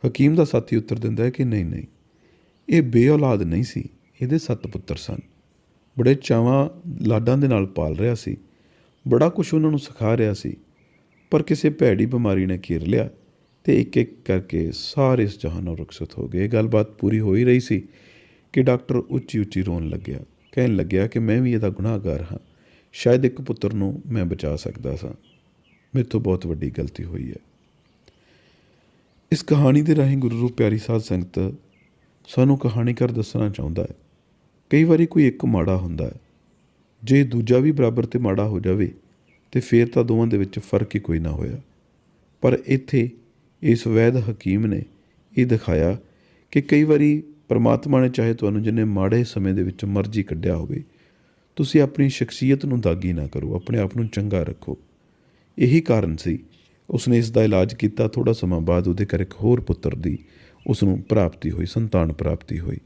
ਹਕੀਮ ਦਾ ਸਾਥੀ ਉੱਤਰ ਦਿੰਦਾ ਹੈ ਕਿ ਨਹੀਂ ਨਹੀਂ। ਇਹ ਬੇਔਲਾਦ ਨਹੀਂ ਸੀ, ਇਹਦੇ ਸੱਤ ਪੁੱਤਰ ਸਨ। ਬੜੇ ਚਾਵਾਂ, ਲਾਡਾਂ ਦੇ ਨਾਲ ਪਾਲ ਰਿਹਾ ਸੀ। ਬੜਾ ਕੁਝ ਉਹਨਾਂ ਨੂੰ ਸਿਖਾ ਰਿਹਾ ਸੀ। ਪਰ ਕਿਸੇ ਭੈੜੀ ਬਿਮਾਰੀ ਨੇ ਘੇਰ ਲਿਆ ਤੇ ਇੱਕ ਇੱਕ ਕਰਕੇ ਸਾਰੇ ਇਸ ਜਹਾਨੋਂ ਰੁਖਸਤ ਹੋ ਗਏ। ਗੱਲਬਾਤ ਪੂਰੀ ਹੋ ਹੀ ਰਹੀ ਸੀ ਕਿ ਡਾਕਟਰ ਉੱਚੀ ਉੱਚੀ ਰੋਣ ਲੱਗਿਆ। ਕਹਿਣ ਲੱਗਿਆ ਕਿ ਮੈਂ ਵੀ ਇਹਦਾ ਗੁਨਾਹਗਾਰ ਹਾਂ। ਸ਼ਾਇਦ ਇੱਕ ਪੁੱਤਰ ਨੂੰ ਮੈਂ ਬਚਾ ਸਕਦਾ ਸਾਂ। ਮੇਰੇ ਤੋਂ ਬਹੁਤ ਵੱਡੀ ਗਲਤੀ ਹੋਈ ਹੈ। ਇਸ ਕਹਾਣੀ ਦੇ ਰਾਹੀਂ ਗੁਰੂ ਰੂਪ ਪਿਆਰੀ ਸਾਧ ਸੰਗਤ ਸਾਨੂੰ ਕਹਾਣੀਕਾਰ ਦੱਸਣਾ ਚਾਹੁੰਦਾ ਹੈ। ਕਈ ਵਾਰੀ ਕੋਈ ਇੱਕ ਮਾੜਾ ਹੁੰਦਾ ਹੈ। ਜੇ ਦੂਜਾ ਵੀ ਬਰਾਬਰ ਤੇ ਮਾੜਾ ਹੋ ਜਾਵੇ ਤੇ ਫੇਰ ਤਾਂ ਦੋਵਾਂ ਦੇ ਵਿੱਚ ਫ਼ਰਕ ਹੀ ਕੋਈ ਨਾ ਹੋਇਆ। ਪਰ ਇੱਥੇ ਇਸ ਵੈਦ ਹਕੀਮ ਨੇ ਇਹ ਦਿਖਾਇਆ ਕਿ ਕਈ ਵਾਰੀ ਪਰਮਾਤਮਾ ਨੇ ਚਾਹੇ ਤੁਹਾਨੂੰ ਜਿੰਨੇ ਮਾੜੇ ਸਮੇਂ ਦੇ ਵਿੱਚ ਮਰਜ਼ੀ ਕੱਢਿਆ ਹੋਵੇ ਤੁਸੀਂ ਆਪਣੀ ਸ਼ਖਸੀਅਤ ਨੂੰ ਦਾਗੀ ਨਾ ਕਰੋ, ਆਪਣੇ ਆਪ ਨੂੰ ਚੰਗਾ ਰੱਖੋ। ਇਹੀ ਕਾਰਨ ਸੀ। ਉਸਨੇ ਇਸ ਦਾ ਇਲਾਜ ਕੀਤਾ ਥੋੜਾ ਸਮਾਂ ਬਾਅਦ ਉਹਦੇ ਘਰ ਇੱਕ ਹੋਰ ਪੁੱਤਰ ਦੀ ਉਸ ਨੂੰ ਪ੍ਰਾਪਤੀ ਹੋਈ, ਸੰਤਾਨ ਪ੍ਰਾਪਤੀ ਹੋਈ।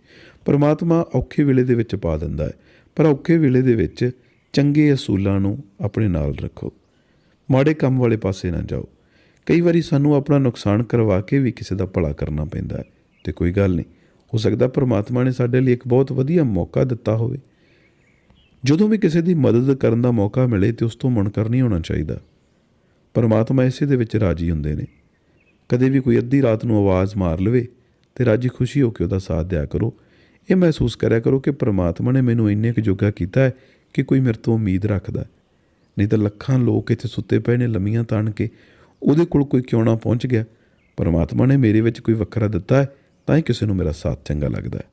ਪਰਮਾਤਮਾ ਔਖੇ ਵੇਲੇ ਦੇ ਵਿੱਚ ਪਾ ਦਿੰਦਾ ਹੈ, ਪਰ ਔਖੇ ਵੇਲੇ ਦੇ ਵਿੱਚ ਚੰਗੇ ਅਸੂਲਾਂ ਨੂੰ ਆਪਣੇ ਨਾਲ ਰੱਖੋ। ਮਾੜੇ ਕੰਮ ਵਾਲੇ ਪਾਸੇ ਨਾ ਜਾਓ। ਕਈ ਵਾਰੀ ਸਾਨੂੰ ਆਪਣਾ ਨੁਕਸਾਨ ਕਰਵਾ ਕੇ ਵੀ ਕਿਸੇ ਦਾ ਭਲਾ ਕਰਨਾ ਪੈਂਦਾ ਹੈ, ਤੇ ਕੋਈ ਗੱਲ ਨਹੀਂ। ਹੋ ਸਕਦਾ ਪਰਮਾਤਮਾ ਨੇ ਸਾਡੇ ਲਈ ਇੱਕ ਬਹੁਤ ਵਧੀਆ ਮੌਕਾ ਦਿੱਤਾ ਹੋਵੇ। ਜਦੋਂ ਵੀ ਕਿਸੇ ਦੀ ਮਦਦ ਕਰਨ ਦਾ ਮੌਕਾ ਮਿਲੇ ਤੇ ਉਸ ਤੋਂ ਮੁਨਕਰ ਨਹੀਂ ਹੋਣਾ ਚਾਹੀਦਾ। ਪਰਮਾਤਮਾ ਇਸੇ ਦੇ ਵਿੱਚ ਰਾਜੀ ਹੁੰਦੇ ਨੇ। ਕਦੇ ਵੀ ਕੋਈ ਅੱਧੀ ਰਾਤ ਨੂੰ ਆਵਾਜ਼ ਮਾਰ ਲਵੇ ਤੇ ਰਾਜੀ ਖੁਸ਼ੀ ਹੋ ਕੇ ਉਹਦਾ ਸਾਥ ਦਿਆ ਕਰੋ। ਇਹ ਮਹਿਸੂਸ ਕਰਿਆ ਕਰੋ ਕਿ ਪਰਮਾਤਮਾ ਨੇ ਮੈਨੂੰ ਇੰਨੇ ਕੁ ਜੋਗਾ ਕੀਤਾ ਹੈ ਕਿ ਕੋਈ ਮੇਰੇ ਤੋਂ ਉਮੀਦ ਰੱਖਦਾ। ਨਹੀਂ ਤਾਂ ਲੱਖਾਂ ਲੋਕ ਇੱਥੇ ਸੁੱਤੇ ਪਏ ਨੇ, ਲੰਮੀਆਂ ਤਾਣ ਕੇ। ਉਹਦੇ ਕੋਲ ਕੋਈ ਕਿਉਂ ਨਾ ਪਹੁੰਚ ਗਿਆ। ਪਰਮਾਤਮਾ ਨੇ ਮੇਰੇ ਵਿੱਚ ਕੋਈ ਵੱਖਰਾ ਦਿੱਤਾ ਹੈ, ਤਾਂ ਹੀ ਕਿਸੇ ਨੂੰ ਮੇਰਾ ਸਾਥ ਚੰਗਾ ਲੱਗਦਾ ਹੈ।